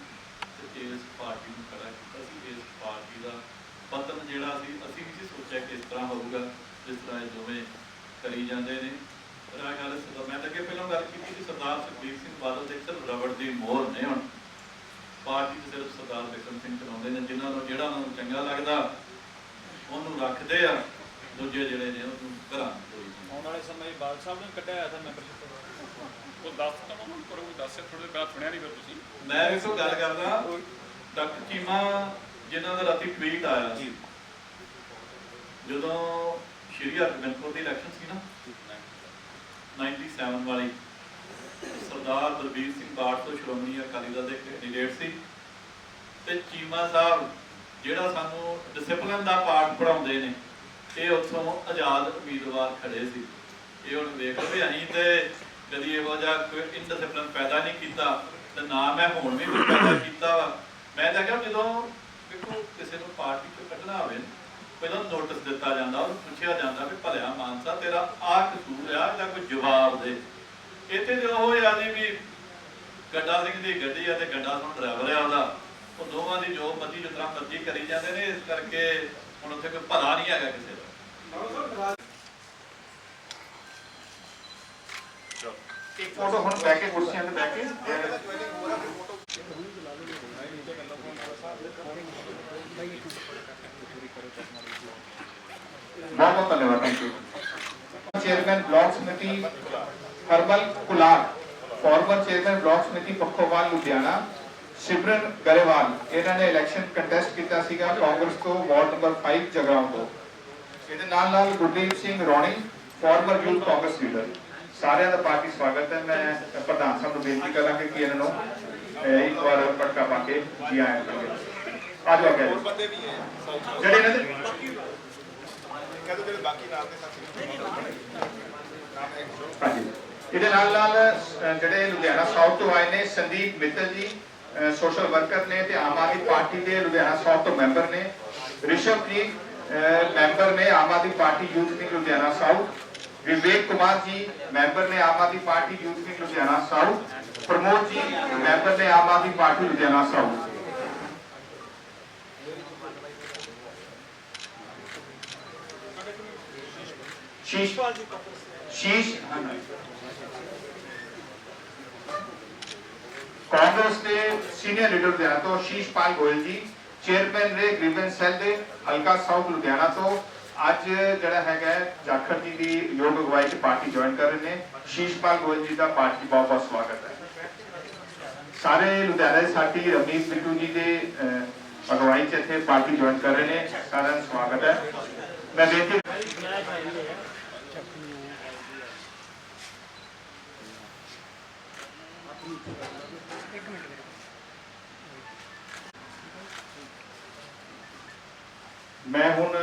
ਤੇ ਇਸ ਪਾਰਟੀ ਨੂੰ ਖੜਾ ਕੀਤਾ ਸੀ। ਇਸ ਪਾਰਟੀ ਦਾ ਪਤਨ ਜਿਹੜਾ ਸੀ ਅਸੀਂ ਨਹੀਂ ਸੀ ਸੋਚਿਆ ਕਿ ਇਸ ਤਰ੍ਹਾਂ ਹੋਊਗਾ ਜਿਸ ਤਰ੍ਹਾਂ ਇਹ ਦੋਵੇਂ ਕਰੀ ਜਾਂਦੇ ਨੇ। ਪਰ ਗੱਲ ਸਦਾ ਮੈਂ ਤਾਂ ਅੱਗੇ ਪਹਿਲਾਂ ਗੱਲ ਕੀਤੀ ਕਿ ਸਰਦਾਰ ਸੁਖਬੀਰ ਸਿੰਘ ਬਾਦਲ ਦੇ ਸਿਰਫ ਰਬੜ ਦੀ ਮੋਹਰ ਨੇ ਹੁਣ। ਪਾਰਟੀ ਦੇ ਸਿਰਫ ਸਰਦਾਰ ਬਿਕਰਮ ਸਿੰਘ ਚਲਾਉਂਦੇ ਨੇ ਜਿਨ੍ਹਾਂ ਨੂੰ ਜਿਹੜਾ ਉਹਨਾਂ ਨੂੰ ਚੰਗਾ ਲੱਗਦਾ ਉਹਨੂੰ ਰੱਖਦੇ ਆ ਦੂਜੇ ਜਿਹੜੇ ਨੇ ਉਹਨੂੰ ਘਰਾਂ ਜਾਂਦੇ। ਆਉਣ ਵਾਲੇ ਸਮੇਂ 'ਚ ਬਾਦਲ ਸਾਹਿਬ ਨੇ ਕੱਢਿਆ ਹੋਇਆ ਤਾਂ ਮੈਂਬਰਸ਼ਿਪ ਉਹ ਦੱਸ ਤਾਂ ਉਹਨੂੰ ਕਰੋ ਦੱਸ ਥੋੜੇ ਬਾਅਦ ਸੁਣਿਆ ਨਹੀਂ ਫਿਰ ਤੁਸੀਂ ਮੈਂ ਇਸ ਤੋਂ ਗੱਲ ਕਰਦਾ ਡਾਕਟਰ ਚੀਮਾ ਜਿਨ੍ਹਾਂ ਦਾ ਰਾਤੀ ਟਵੀਟ ਆਇਆ ਸੀ ਜਦੋਂ ਸ਼੍ਰੀ ਹਰਗੋਬਿੰਦਪੁਰ ਦੀ ਇਲੈਕਸ਼ਨ ਸੀ ਨਾ 97 ਵਾਲੀ ਸਰਦਾਰ ਬਲਬੀਰ ਸਿੰਘ ਬਾੜ ਤੋਂ ਸ਼੍ਰੋਮਣੀ ਅਕਾਲੀ ਦਲ ਦੇ ਕੈਂਡੀਡੇਟ ਸੀ ਤੇ ਚੀਮਾ ਸਾਹਿਬ ਜਿਹੜਾ ਸਾਨੂੰ ਡਿਸਪਲਿਨ ਦਾ ਪਾਠ ਪੜਾਉਂਦੇ ਨੇ, ਇਹ ਉੱਥੋਂ ਆਜ਼ਾਦ ਉਮੀਦਵਾਰ ਖੜੇ ਸੀ। ਇਹ ਹੁਣ ਵੇਖ ਵੀ ਅਸੀਂ ਤੇ ਕਦੀ ਇਹੋ ਜਿਹਾ ਕੋਈ ਇਨਡਿਸਪਲਿਨ ਪੈਦਾ ਨਹੀਂ ਕੀਤਾ, ਤੇ ਨਾ ਮੈਂ ਹੁਣ ਵੀ ਕੋਈ ਪੈਦਾ ਕੀਤਾ ਵਾ। ਮੈਂ ਤਾਂ ਕਿਹਾ ਜਦੋਂ ਦੇਖੋ ਕਿਸੇ ਨੂੰ ਪਾਰਟੀ ਚੋਂ ਕੱਢਣਾ ਹੋਵੇ, ਪਹਿਲਾਂ ਨੋਟਿਸ ਦਿੱਤਾ ਜਾਂਦਾ, ਉਹਨੂੰ ਪੁੱਛਿਆ ਜਾਂਦਾ ਵੀ ਭਲਿਆ ਮਾਨਸਾ, ਤੇਰਾ ਆਹ ਕਸੂਰ ਆ ਜਾਂ ਕੋਈ ਜਵਾਬ ਦੇ। ਇੱਥੇ ਜੋ ਹੋਇਆ ਜੀ ਵੀ ਗੱਡਾ ਸਿੰਘ ਦੀ ਗੱਡੀ ਆ ਤੇ ਗੱਡਾ ਸਿੰਘ ਡਰਾਈਵਰ ਆ ਉਹਦਾ। ਉਹ ਦੋਵਾਂ ਦੀ ਜੋ ਮਰਜ਼ੀ ਜਿਸ ਤਰ੍ਹਾਂ ਮਰਜ਼ੀ ਕਰੀ ਜਾਂਦੇ ਨੇ ਇਸ ਕਰਕੇ ਹੁਣ ਉੱਥੇ ਕੋਈ ਭਲਾ ਨਹੀਂ ਹੈਗਾ ਕਿਸੇ ਦਾ। ਇੱਕ ਫੋਟੋ ਹੁਣ ਕੇ ਕੁਰਸੀਆਂ ਤੇ ਬਹਿ ਕੇ। ਬਹੁਤ ਬਹੁਤ ਧੰਨਵਾਦ thank you chairman block Samiti Harbal Kular farmer chairman block ਸਮਿਤੀ ਪੱਖੋਵਾਲ ਲੁਧਿਆਣਾ ਸਿਮਰਨ ਗਰੇਵਾਲ, ਇਹਨਾਂ ਨੇ ਇਲੈਕਸ਼ਨ ਕੰਟੈਸਟ ਕੀਤਾ ਸੀਗਾ ਕਾਂਗਰਸ ਤੋਂ ਵਾਰਡ ਨੰਬਰ 5 ਜਗਰਾਉਂ ਤੋਂ। ਇਹਦੇ ਨਾਲ ਨਾਲ Gurdeep Singh Rauni farmer youth Congress leader ਸਾਰਿਆਂ ਦਾ ਪਾਰਟੀ ਸਵਾਗਤ ਹੈ। ਮੈਂ ਪ੍ਰਧਾਨ ਸਾਹਿਬ ਨੂੰ ਬੇਨਤੀ ਕਰਾਂਗਾ ਕਿ ਇਹਨਾਂ ਨੂੰ ਇੱਕ ਵਾਰ ਪਟਕਾ ਪਾ ਕੇ ਜੀ ਆਇਆਂ ਕਰੀਏ। ਆ ਜਾਓ ਅੱਗੇ। ਬੰਦੇ ਵੀ ਹੈ ਜਿਹੜੇ ਇਹਨਾਂ ਦੇ ਹਾਂਜੀ। ਇਹਦੇ ਨਾਲ ਨਾਲ ਜਿਹੜੇ ਲੁਧਿਆਣਾ ਸਾਊਥ ਤੋਂ ਆਏ ਨੇ ਸੰਦੀਪ ਮਿੱਤਲ ਜੀ ਸੋਸ਼ਲ ਵਰਕਰ ਨੇ ਤੇ ਆਮ ਆਦਮੀ ਪਾਰਟੀ ਦੇ ਲੁਧਿਆਣਾ ਸਾਊਥ ਤੋਂ ਮੈਂਬਰ ਨੇ ਰਿਸ਼ਵਜੀਤ ਮੈਂਬਰ ਨੇ Aam Aadmi party youth wing Ludhiana south Vivek Kumar ji member ਨੇ Aam Aadmi party youth wing Ludhiana south Pramod ji member ਨੇ ਆਮ ਆਦਮੀ ਪਾਰਟੀ ਲੁਧਿਆਣਾ ਸਾਊਥ ਸ਼ੀਸ਼ ਸ਼ੀਸ਼ ਕਾਂਗਰਸ ਦੇ ਸੀਨੀਅਰ ਲੀਡਰ ਲੁਧਿਆਣਾ ਤੋਂ ਸ਼ੀਸ਼ਪਾਲ ਗੋਇਲ ਜੀ ਚੇਅਰਮੈਨ ਨੇ ਗ੍ਰੀਵੈਂਸ ਸੈੱਲ ਦੇ ਹਲਕਾ ਸਾਊਥ ਲੁਧਿਆਣਾ ਤੋਂ। ਅੱਜ ਜਿਹੜਾ ਹੈਗਾ ਜਾਖੜ ਜੀ ਦੀ ਯੋਗ ਅਗਵਾਈ ਚ ਪਾਰਟੀ ਜੁਆਇਨ ਕਰ ਰਹੇ ਨੇ। ਸ਼ੀਸ਼ਪਾਲ ਗੋਇਲ ਜੀ ਦਾ ਪਾਰਟੀ ਬਹੁਤ ਬਹੁਤ ਸਵਾਗਤ ਹੈ। ਸਾਰੇ ਲੁਧਿਆਣਾ ਸਾਥੀ ਰਮਨੀਤ ਬਿੱਟੂ ਜੀ ਦੇ ਅਗਵਾਈ ਚ ਇੱਥੇ ਪਾਰਟੀ ਜੁਆਇਨ ਕਰ ਰਹੇ ਨੇ। ਸਾਰਿਆਂ ਦਾ ਸਵਾਗਤ ਹੈ। ਮੈਂ ਬੇਨਤੀ ਮੈਂ ਹੁਣ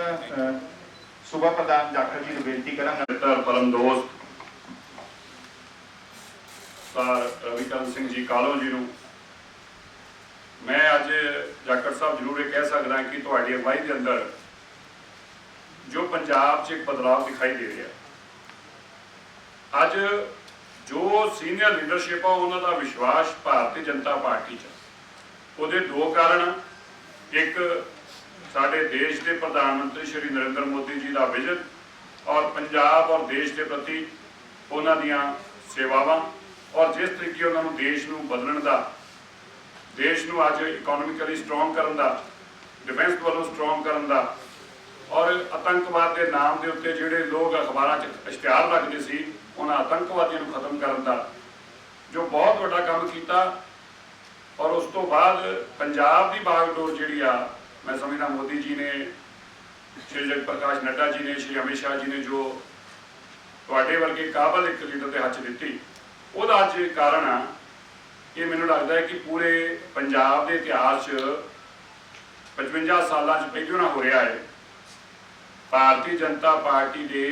ਸੂਬਾ ਪ੍ਰਧਾਨ ਜਾਖੜ ਜੀ ਨੂੰ ਬੇਨਤੀ ਕਰਾਂਗਾ। ਮਿੱਤਰ ਪਰਮ ਦੋਸਤ, ਸਰ ਰਵਿਕਰਨ ਸਿੰਘ ਜੀ ਕਾਲੋ ਜੀ ਨੂੰ, ਮੈਂ ਅੱਜ ਜਾਕਰ ਸਾਹਿਬ ਜ਼ਰੂਰ ਇਹ ਕਹਿ ਸਕਦਾ ਕਿ ਤੁਹਾਡੀ ਅਗਵਾਈ ਦੇ ਅੰਦਰ ਜੋ ਪੰਜਾਬ 'ਚ ਇੱਕ ਬਦਲਾਅ ਦਿਖਾਈ ਦੇ ਰਿਹਾ। ਅੱਜ ਜੋ ਸੀਨੀਅਰ ਲੀਡਰਸ਼ਿਪ ਆ, ਉਹਨਾਂ ਦਾ ਵਿਸ਼ਵਾਸ ਭਾਰਤੀ ਜਨਤਾ ਪਾਰਟੀ 'ਚ ਉਹਦੇ ਦੋ ਕਾਰਨ, ਇੱਕ ਸਾਡੇ ਦੇਸ਼ ਦੇ ਪ੍ਰਧਾਨ ਮੰਤਰੀ ਸ਼੍ਰੀ ਨਰਿੰਦਰ ਮੋਦੀ ਜੀ ਦਾ ਵਿਜ਼ਨ ਔਰ ਪੰਜਾਬ ਔਰ ਦੇਸ਼ ਦੇ ਪ੍ਰਤੀ ਉਹਨਾਂ ਦੀਆਂ ਸੇਵਾਵਾਂ ਔਰ ਜਿਸ ਤਰੀਕੇ ਉਹਨਾਂ ਨੂੰ ਦੇਸ਼ ਨੂੰ ਬਦਲਣ ਦਾ, ਦੇਸ਼ ਨੂੰ ਅੱਜ ਇਕਨੋਮਿਕਲੀ ਸਟਰੋਂਗ ਕਰਨ ਦਾ ਡਿਫੈਂਸ ਵੱਲੋਂ ਸਟਰੋਂਗ ਕਰਨ ਦਾ ਔਰ ਆਤੰਕਵਾਦ ਦੇ ਨਾਮ ਦੇ ਉੱਤੇ ਜਿਹੜੇ ਲੋਕ ਅਖਬਾਰਾਂ 'ਚ ਇਸ਼ਤਿਹਾਰ ਲੱਗਦੇ ਸੀ, ਉਹਨਾਂ ਆਤੰਕਵਾਦੀਆਂ ਨੂੰ ਖਤਮ ਕਰਨ ਦਾ, ਜੋ ਬਹੁਤ ਵੱਡਾ ਕੰਮ ਕੀਤਾ ਔਰ ਉਸ ਤੋਂ ਬਾਅਦ ਪੰਜਾਬ ਦੀ ਬਾਗਡੋਰ ਜਿਹੜੀ ਆ ਮੈਂ ਸਮਝਦਾ ਮੋਦੀ ਜੀ ਨੇ, ਸ਼੍ਰੀ ਜਗਤ ਪ੍ਰਕਾਸ਼ ਨੱਡਾ ਜੀ ਨੇ, ਸ਼੍ਰੀ ਅਮਿਤ ਸ਼ਾਹ ਜੀ ਨੇ ਜੋ ਤੁਹਾਡੇ ਵਰਗੇ ਕਾਬਲ ਇੱਕ ਲੀਡਰ ਦੇ ਹੱਥ ਦਿੱਤੀ, ਉਹਦਾ ਅੱਜ ਕਾਰਨ ਆ ਇਹ ਮੈਨੂੰ ਲੱਗਦਾ ਹੈ ਕਿ ਪੂਰੇ ਪੰਜਾਬ ਦੇ ਇਤਿਹਾਸ 'ਚ 55 ਸਾਲਾਂ 'ਚ ਪਹਿਲੀ ਨਾ ਹੋ ਰਿਹਾ ਹੈ, ਭਾਰਤੀ ਜਨਤਾ ਪਾਰਟੀ ਦੇ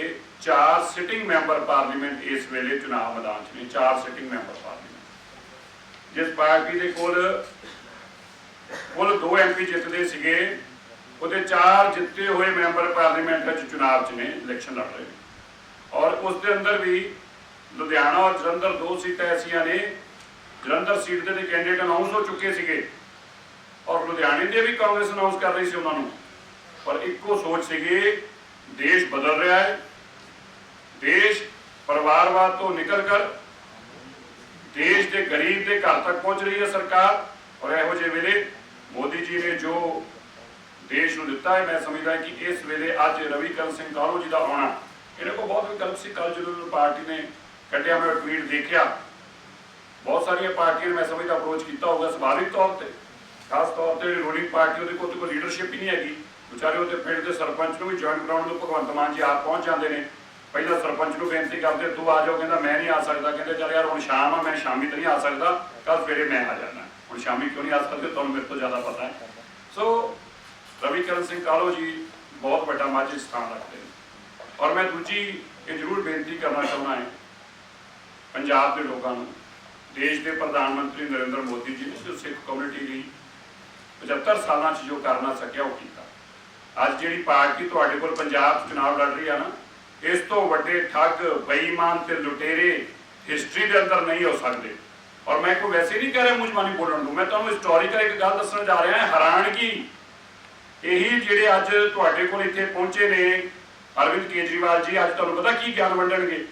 ਚਾਰ ਸਿਟਿੰਗ ਮੈਂਬਰ ਪਾਰਲੀਮੈਂਟ ਇਸ ਵੇਲੇ ਚੁਣਾਵ ਮੈਦਾਨ 'ਚ ਨੇ, ਚਾਰ ਸਿਟਿੰਗ ਮੈਂਬਰ ਪਾਰਲੀਮੈਂਟ ਜਿਸ ਪਾਰਟੀ ਦੇ ਕੋਲ ਕੁੱਲ ਦੋ ਐਮਪੀ ਜਿੱਤਦੇ ਸੀਗੇ। ਉਹਦੇ ਚਾਰ ਜਿੱਤੇ ਹੋਏ ਮੈਂਬਰ ਪਾਰਲੀਮੈਂਟ ਵਿੱਚ ਚੁਣਾਵ 'ਚ ਨੇ, ਇਲੈਕਸ਼ਨ ਲੜ ਰਹੇ ਔਰ ਉਸ ਦੇ ਅੰਦਰ ਵੀ ਲੁਧਿਆਣਾ ਔਰ ਜਲੰਧਰ ਦੋ ਸੀਟਾਂ ਐਸੀਆਂ ਨੇ, ਜਲੰਧਰ ਸੀਟ ਦੇ ਤੇ ਕੈਂਡੀਡੇਟ ਅਨਾਉਂਸ ਹੋ ਚੁੱਕੇ ਸੀਗੇ। ਔਰ ਲੁਧਿਆਣੇ ਦੇ ਵੀ ਕਾਂਗਰਸ ਅਨਾਉਂਸ ਕਰ ਰਹੀ ਸੀ ਉਹਨਾਂ ਨੂੰ। ਪਰ ਇੱਕੋ ਸੋਚ ਸੀਗੀ, ਦੇਸ਼ ਬਦਲ ਰਿਹਾ ਹੈ, ਦੇਸ਼ ਪਰਿਵਾਰਵਾਦ ਤੋਂ ਨਿਕਲ ਕਰ, ਦੇਸ਼ ਦੇ ਗਰੀਬ ਦੇ ਘਰ ਤੱਕ ਪਹੁੰਚ ਰਹੀ ਹੈ ਸਰਕਾਰ। ਔਰ ਇਹੋ ਜਿਹੇ ਵੇਲੇ ਮੋਦੀ ਜੀ ਨੇ ਜੋ ਦੇਸ਼ ਨੂੰ ਦਿੱਤਾ ਹੈ, ਮੈਂ ਸਮਝਦਾ ਕਿ ਇਸ ਵੇਲੇ ਅੱਜ ਰਵੀਕਰਨ ਸਿੰਘ ਕਾਲੂ ਜੀ ਦਾ ਆਉਣਾ। ਇਹਨੇ ਕੋ ਬਹੁਤ ਵਿਕਲਪ ਸੀ ਕੱਲ ਜਦੋਂ ਪਾਰਟੀ ਨੇ ਕੱਢਿਆ, ਮੈਂ ਟਵੀਟ ਦੇਖਿਆ। ਬਹੁਤ ਸਾਰੀਆਂ ਪਾਰਟੀਆਂ ਨੇ, ਮੈਂ ਸਮਝਦਾ ਅਪਰੋਚ ਕੀਤਾ ਹੋਊਗਾ ਸੁਭਾਵਿਕ ਤੌਰ ਤੇ। ਖਾਸ ਤੌਰ ਤੇ ਰੂਲਿੰਗ ਪਾਰਟੀ ਉਹਦੇ ਕੋਲ ਕੋਈ ਲੀਡਰਸ਼ਿਪ ਹੀ ਨਹੀਂ ਹੈਗੀ। ਵਿਚਾਰੇ ਉਹਦੇ ਪਿੰਡ ਦੇ ਸਰਪੰਚ ਨੂੰ ਵੀ ਜੁਆਇਨ ਕਰਾਉਣ ਨੂੰ ਭਗਵੰਤ ਮਾਨ ਜੀ ਆਪ ਪਹੁੰਚ ਜਾਂਦੇ ਨੇ। ਪਹਿਲਾਂ ਸਰਪੰਚ ਨੂੰ ਬੇਨਤੀ ਕਰਦੇ, ਤੂੰ ਆ ਜਾਓ, ਕਹਿੰਦਾ, ਮੈਂ ਨਹੀਂ ਆ ਸਕਦਾ। ਕਹਿੰਦੇ, ਚੱਲ ਯਾਰ, ਹੁਣ ਸ਼ਾਮ ਆ, ਮੈਂ ਸ਼ਾਮੀ ਤਾਂ ਨਹੀਂ ਆ ਸਕਦਾ। ਕੱਲ ਸਵੇਰੇ ਮੈਂ ਆ ਜਾਣਾ। ਹੁਣ ਸ਼ਾਮੀ ਕਿਉਂ ਨਹੀਂ? ਆ ਸਕਦੇ ਤੁਹਾਨੂੰ ਮੇਰੇ ਤੋਂ ਜ਼ਿਆਦਾ ਪਤਾ ਹੈ। ਸੋ ਰਵੀਕਰਨ ਸਿੰਘ ਕਾਲੋ ਜੀ ਬਹੁਤ ਵੱਡਾ ਮਾਝੀ ਸਥਾਨ ਰੱਖਦੇ ਨੇ। ਔਰ ਮੈਂ ਦੂਜੀ ਇਹ ਜ਼ਰੂਰ ਬੇਨਤੀ ਕਰਨਾ ਚਾਹੁੰਦਾ ਹਾਂ ਪੰਜਾਬ ਦੇ ਲੋਕਾਂ ਨੂੰ, ਦੇਸ਼ ਦੇ ਪ੍ਰਧਾਨ ਮੰਤਰੀ ਨਰਿੰਦਰ ਮੋਦੀ ਜੀ ਨੇ ਸਿੱਖ ਕਮਿਊਨਿਟੀ ਲਈ 75 ਸਾਲਾਂ 'ਚ ਜੋ ਕਰਨਾ ਸਕਿਆ, ਉਹ ਕੀਤਾ। ਅੱਜ ਜਿਹੜੀ ਪਾਰਟੀ ਤੁਹਾਡੇ ਕੋਲ ਪੰਜਾਬ 'ਚ ਚੁਣਾਵ ਲੜ ਰਹੀ ਆ ਨਾ, ਇਸ ਤੋਂ ਵੱਡੇ ਠੱਗ, ਬੇਈਮਾਨ ਤੇ ਲੁਟੇਰੇ ਹਿਸਟਰੀ ਦੇ ਅੰਦਰ ਨਹੀਂ ਹੋ ਸਕਦੇ। ਔਰ ਮੈਂ ਕੋਈ ਵੈਸੇ ਨਹੀਂ ਕਹਿ ਰਿਹਾ ਮੁਝਮਾਨੀ ਬੋਲਣ ਨੂੰ। ਮੈਂ ਤੁਹਾਨੂੰ ਹਿਸਟੋਰੀਕਲ ਇੱਕ ਗੱਲ ਦੱਸਣ ਜਾ ਰਿਹਾ ਹਾਂ ਹੈਰਾਨਗੀ ਇਹੀ ਜਿਹੜੇ ਅੱਜ ਤੁਹਾਡੇ ਕੋਲ ਇੱਥੇ ਪਹੁੰਚੇ ਨੇ ਅਰਵਿੰਦ ਕੇਜਰੀਵਾਲ ਜੀ, ਅੱਜ ਤੁਹਾਨੂੰ ਪਤਾ ਕੀ ਗਿਆਨ ਵੰਡਣਗੇ?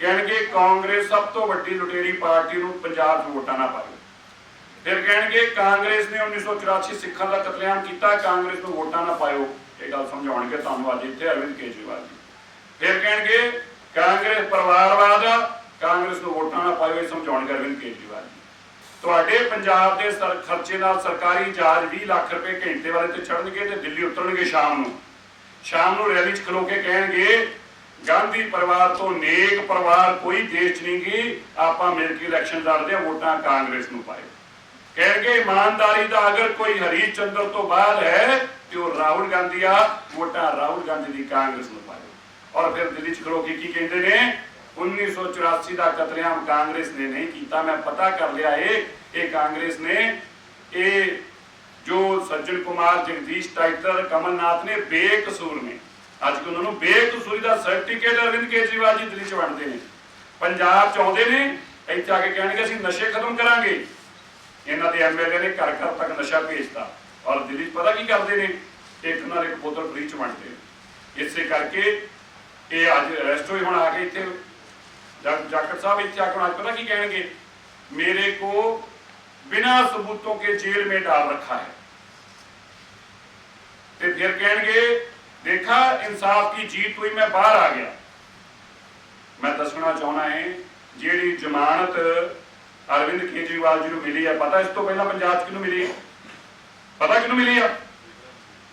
ਕਹਿਣਗੇ ਕਾਂਗਰਸ ਸਭ ਤੋਂ ਵੱਡੀ ਲੁਟੇਰੀ ਪਾਰਟੀ ਨੂੰ ਪੰਜਾਬ 'ਚ ਵੋਟਾਂ ਨਾ ਪਾਓ। ਫਿਰ ਕਹਿਣਗੇ ਕਾਂਗਰਸ ਨੇ 1984 ਸਿੱਖਾਂ ਦਾ ਕਤਲੇਆਮ ਕੀਤਾ, ਕਾਂਗਰਸ ਨੂੰ ਵੋਟਾਂ ਨਾ ਪਾਇਓ। ਇਹ ਗੱਲ ਸਮਝਾਉਣਗੇ ਤੁਹਾਨੂੰ ਅੱਜ ਇੱਥੇ ਅਰਵਿੰਦ ਕੇਜਰੀਵਾਲ ਜੀ। ਫਿਰ ਕਹਿਣਗੇ ਕਾਂਗਰਸ ਪਰਿਵਾਰਵਾਦ ਕਾਂਗਰਸ ਨੂੰ ਵੋਟਾਂ ਨਾ ਪਾਇਓ, ਇਹ ਸਮਝਾਉਣਗੇ ਅਰਵਿੰਦ ਕੇਜਰੀਵਾਲ ਤੁਹਾਡੇ ਪੰਜਾਬ ਦੇ ਸਰ, ਖਰਚੇ ਨਾਲ ਸਰਕਾਰੀ ਜਹਾਜ਼ 20 ਲੱਖ ਰੁਪਏ ਘੰਟੇ ਵਾਲੇ ਤੇ ਚੜਨਗੇ ਤੇ ਦਿੱਲੀ ਉਤਰਨਗੇ ਸ਼ਾਮ ਨੂੰ। ਸ਼ਾਮ ਨੂੰ ਰੈਲੀ 'ਚ ਖਲੋ ਕੇ ਕਹਿਣਗੇ, ਗਾਂਧੀ ਪਰਿਵਾਰ ਤੋਂ ਨੇਕ ਪਰਿਵਾਰ ਕੋਈ ਦੇਸ਼ ਨਹੀਂ ਗੀ, ਆਪਾਂ ਮਿਲ ਕੇ ਇਲੈਕਸ਼ਨ ਲੜਦੇ ਹਾਂ, ਵੋਟਾਂ ਕਾਂਗਰਸ ਨੂੰ ਪਾਇਓ। ਕਹਿਣਗੇ, ਇਮਾਨਦਾਰੀ ਦਾ ਅਗਰ ਕੋਈ ਹਰੀਸ਼ ਚੰਦਰ ਤੋਂ ਬਾਅਦ ਹੈ, ਤੇ ਉਹ ਰਾਹੁਲ ਗਾਂਧੀ ਆ, ਵੋਟਾਂ ਰਾਹੁਲ ਗਾਂਧੀ ਦੀ ਕਾਂਗਰਸ ਨੂੰ ਪਾਇਓ। ਔਰ ਫਿਰ ਦਿੱਲੀ 'ਚ ਖਲੋ ਕੇ ਕੀ ਕਹਿੰਦੇ ਨੇ? 1984 ਦਾ ਕਤਲੇਆਮ ਕਾਂਗਰਸ ਨੇ ਨਹੀਂ ਕੀਤਾ। ਮੈਂ ਪਤਾ ਕਰ ਲਿਆ ਇਹ ਇਹ ਕਾਂਗਰਸ ਨੇ ਇਹ ਜੋ ਸੱਜਣ ਕੁਮਾਰ, ਜਗਦੀਸ਼ ਟਾਈਟਰ ਕਮਲਨਾਥ ਨੇ ਬੇਕਸੂਰ ਨੇ। ਅੱਜ ਕਿ ਉਹਨਾਂ ਨੂੰ ਬੇਕਸੂਰੀ ਦਾ ਸਰਟੀਫਿਕੇਟ ਅਰਵਿੰਦ ਕੇਜਰੀਵਾਲ ਜੀ ਦਿੱਲੀ 'ਚ ਵੰਡਦੇ ਨੇ। ਪੰਜਾਬ 'ਚ ਆਉਂਦੇ ਨੇ, ਇੱਥੇ ਆ ਕੇ ਕਹਿਣਗੇ, ਅਸੀਂ ਨਸ਼ੇ ਖਤਮ ਕਰਾਂਗੇ। ਇਹਨਾਂ ਦੇ ਐਮਐਲਏ ਨੇ ਘਰ ਘਰ ਤੱਕ ਨਸ਼ਾ ਭੇਜਤਾ। ਔਰ ਦਿੱਲੀ 'ਚ ਪਤਾ ਕੀ ਕਰਦੇ ਨੇ? ਇੱਕ ਨਾਲ ਇੱਕ ਬੋਤਲ ਫ੍ਰੀ 'ਚ ਵੰਡਦੇ ਨੇ। ਇਸੇ ਕਰਕੇ ਇਹ ਅੱਜ ਅਰੈਸਟ ਹੋਏ ਹੁਣ ਆ ਕੇ ਇੱਥੇ ਜਗ ਜਾਕਰ ਸਾਹਿਬ ਇੱਥੇ ਆ ਕੇ ਹੁਣ ਅੱਜ ਪਤਾ ਕੀ ਕਹਿਣਗੇ मेरे को बिना सबूतों के जेल में डाल रखा है ਤੇ ਫਿਰ ਕਹਿਣਗੇ ਦੇਖਾ ਇਨਸਾਫ ਦੀ ਜੀਤ ਹੋਈ ਮੈਂ ਬਾਹਰ ਆ ਗਿਆ ਮੈਂ ਦੱਸਣਾ ਚਾਹੁੰਦਾ ਹਾਂ ਜਿਹੜੀ ਜ਼ਮਾਨਤ ਅਰਵਿੰਦ ਕੇਜਰੀਵਾਲ ਜੀ ਨੂੰ ਮਿਲੀ ਹੈ ਪਤਾ ਇਸ ਤੋਂ ਪਹਿਲਾਂ ਪੰਜਾਬ 'ਚ ਕਿਹਨੂੰ ਮਿਲੀ ਹੈ ਪਤਾ ਕਿਹਨੂੰ ਮਿਲੀ ਆ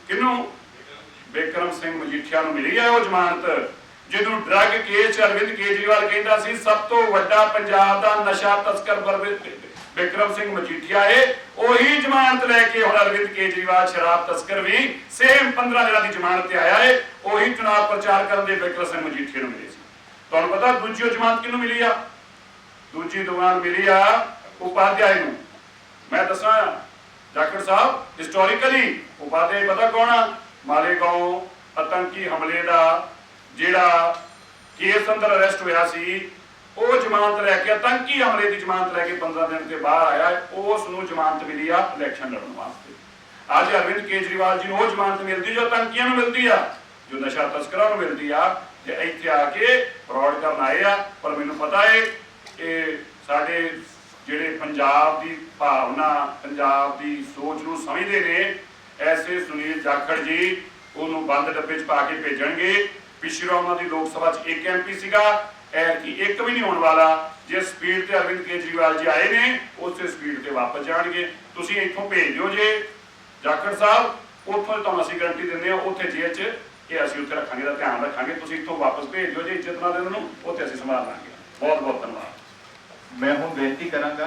ਕਿਹਨੂੰ ਬਿਕਰਮ ਸਿੰਘ ਮਜੀਠੀਆ ਨੂੰ ਮਿਲੀ ਹੈ ਉਹ ਜ਼ਮਾਨਤ ਜਿਹਨੂੰ ਡਰੱਗ ਕੇਸ ਅਰਵਿੰਦ ਕੇਜਰੀਵਾਲ ਕਹਿੰਦਾ ਸੀ, ਸਭ ਤੋਂ ਵੱਡਾ ਪੰਜਾਬ ਦਾ ਨਸ਼ਾ ਤਸਕਰ ਬਰਵੇ- ਸਿੰਘ ਮਜੀਠੀਆ ਏ ਉਹੀ ਜ਼ਮਾਨਤ ਲੈ ਕੇ ਹੁਣ ਅਰਵਿੰਦ ਕੇਜਰੀਵਾਲ ਸ਼ਰਾਬ ਤਸਕਰ ਵੀ ਸੇਮ 15 ਦਿਨਾਂ ਦੀ ਜ਼ਮਾਨਤ ਤੇ ਆਇਆ ਏ। ਉਹੀ ਚੁਣਾਵ ਪ੍ਰਚਾਰ ਕਰਨ ਦੇ ਬਿਕਰਮ ਸਿੰਘ ਮਜੀਠੀਆ ਨੂੰ ਮਿਲੀ ਸੀ। ਤੁਹਾਨੂੰ ਪਤਾ ਦੂਜੀ ਜ਼ਮਾਨਤ ਕਿਹਨੂੰ ਮਿਲੀ ਆ? ਦੂਜੀ ਦੁਕਾਨ ਮਿਲੀ ਆ ਉਪਾਧਿਆਏ ਨੂੰ। ਮੈਂ ਦੱਸਾਂ ਜਾਖੜ ਸਾਹਿਬ ਹਿਸਟੋਰੀਕਲੀ ਉਪਾਧਿਆਏ ਪਤਾ ਕੌਣ ਆ? ਮਾਲੇਗਾਉਂ ਆਤੰਕੀ ਹਮਲੇ ਦਾ ਜਿਹੜਾ ਕੇਸ ਅੰਦਰ ਅਰੈਸਟ ਹੋਇਆ ਸੀ, ਉਹ ਜ਼ਮਾਨਤ ਲੈ ਕੇ, ਆਤੰਕੀ ਹਮਲੇ ਦੀ ਜ਼ਮਾਨਤ ਲੈ ਕੇ 15 ਦਿਨ ਤੇ ਬਾਹਰ ਆਇਆ, ਉਸ ਨੂੰ ਜ਼ਮਾਨਤ ਮਿਲੀ ਆ ਇਲੈਕਸ਼ਨ ਲੜਨ ਵਾਸਤੇ। ਅੱਜ ਅਰਵਿੰਦ ਕੇਜਰੀਵਾਲ ਜੀ ਨੂੰ ਉਹ ਜ਼ਮਾਨਤ ਮਿਲਦੀ ਜੋ ਆਤੰਕੀਆਂ ਨੂੰ ਮਿਲਦੀ ਆ, ਜੋ ਨਸ਼ਾ ਤਸਕਰਾਂ ਨੂੰ ਮਿਲਦੀ ਆ। ਤੇ ਇੱਥੇ ਆ ਕੇ ਫਰਾਡ ਕਰਨ ਆਏ ਆ, ਪਰ ਮੈਨੂੰ ਪਤਾ ਏ ਕਿ ਸਾਡੇ ਜਿਹੜੇ ਪੰਜਾਬ ਦੀ ਭਾਵਨਾ, ਪੰਜਾਬ ਦੀ ਸੋਚ ਨੂੰ ਸਮਝਦੇ ਨੇ, ਐਸੇ ਸੁਨੀਲ ਜਾਖੜ ਜੀ, ਉਹਨੂੰ ਬੰਦ ਡੱਬੇ 'ਚ ਪਾ ਕੇ ਭੇਜਣਗੇ। ਪਿਛਲਾ ਉਹਨਾਂ ਦੀ ਲੋਕ ਸਭਾ 'ਚ ਇੱਕ ਐਮਪੀ ਸੀਗਾ ਐਰ ਕੀ ਇੱਕ ਵੀ ਨਹੀਂ ਹੋਣ ਵਾਲਾ। ਜਿਸ ਸਪੀਡ ਤੇ ਅਰਵਿੰਦ ਕੇਜਰੀਵਾਲ ਜੀ ਆਏ ਨੇ, ਉਸੇ ਸਪੀਡ ਤੇ ਵਾਪਸ ਜਾਣਗੇ। ਤੁਸੀਂ ਇੱਥੋਂ ਭੇਜ ਦਿਓ ਜੇ। ਜਾਖੜ ਸਾਹਿਬ, ਉੱਥੋਂ ਤੁਹਾਨੂੰ ਅਸੀਂ ਗਾਰੰਟੀ ਦਿੰਦੇ ਹਾਂ, ਉੱਥੇ ਜੇਲ੍ਹ 'ਚ ਕਿ ਅਸੀਂ ਉੱਥੇ ਰੱਖਾਂਗੇ, ਦਾ ਧਿਆਨ ਰੱਖਾਂਗੇ। ਤੁਸੀਂ ਇੱਥੋਂ ਵਾਪਸ ਭੇਜ ਦਿਓ ਜੇ ਇੱਜ਼ਤ ਨਾਲ ਦੇ ਨੂੰ, ਉੱਥੇ ਅਸੀਂ ਸੰਭਾਲ ਲਾਂਗੇ। ਬਹੁਤ ਬਹੁਤ ਧੰਨਵਾਦ। ਮੈਂ ਹੁਣ ਬੇਨਤੀ ਕਰਾਂਗਾ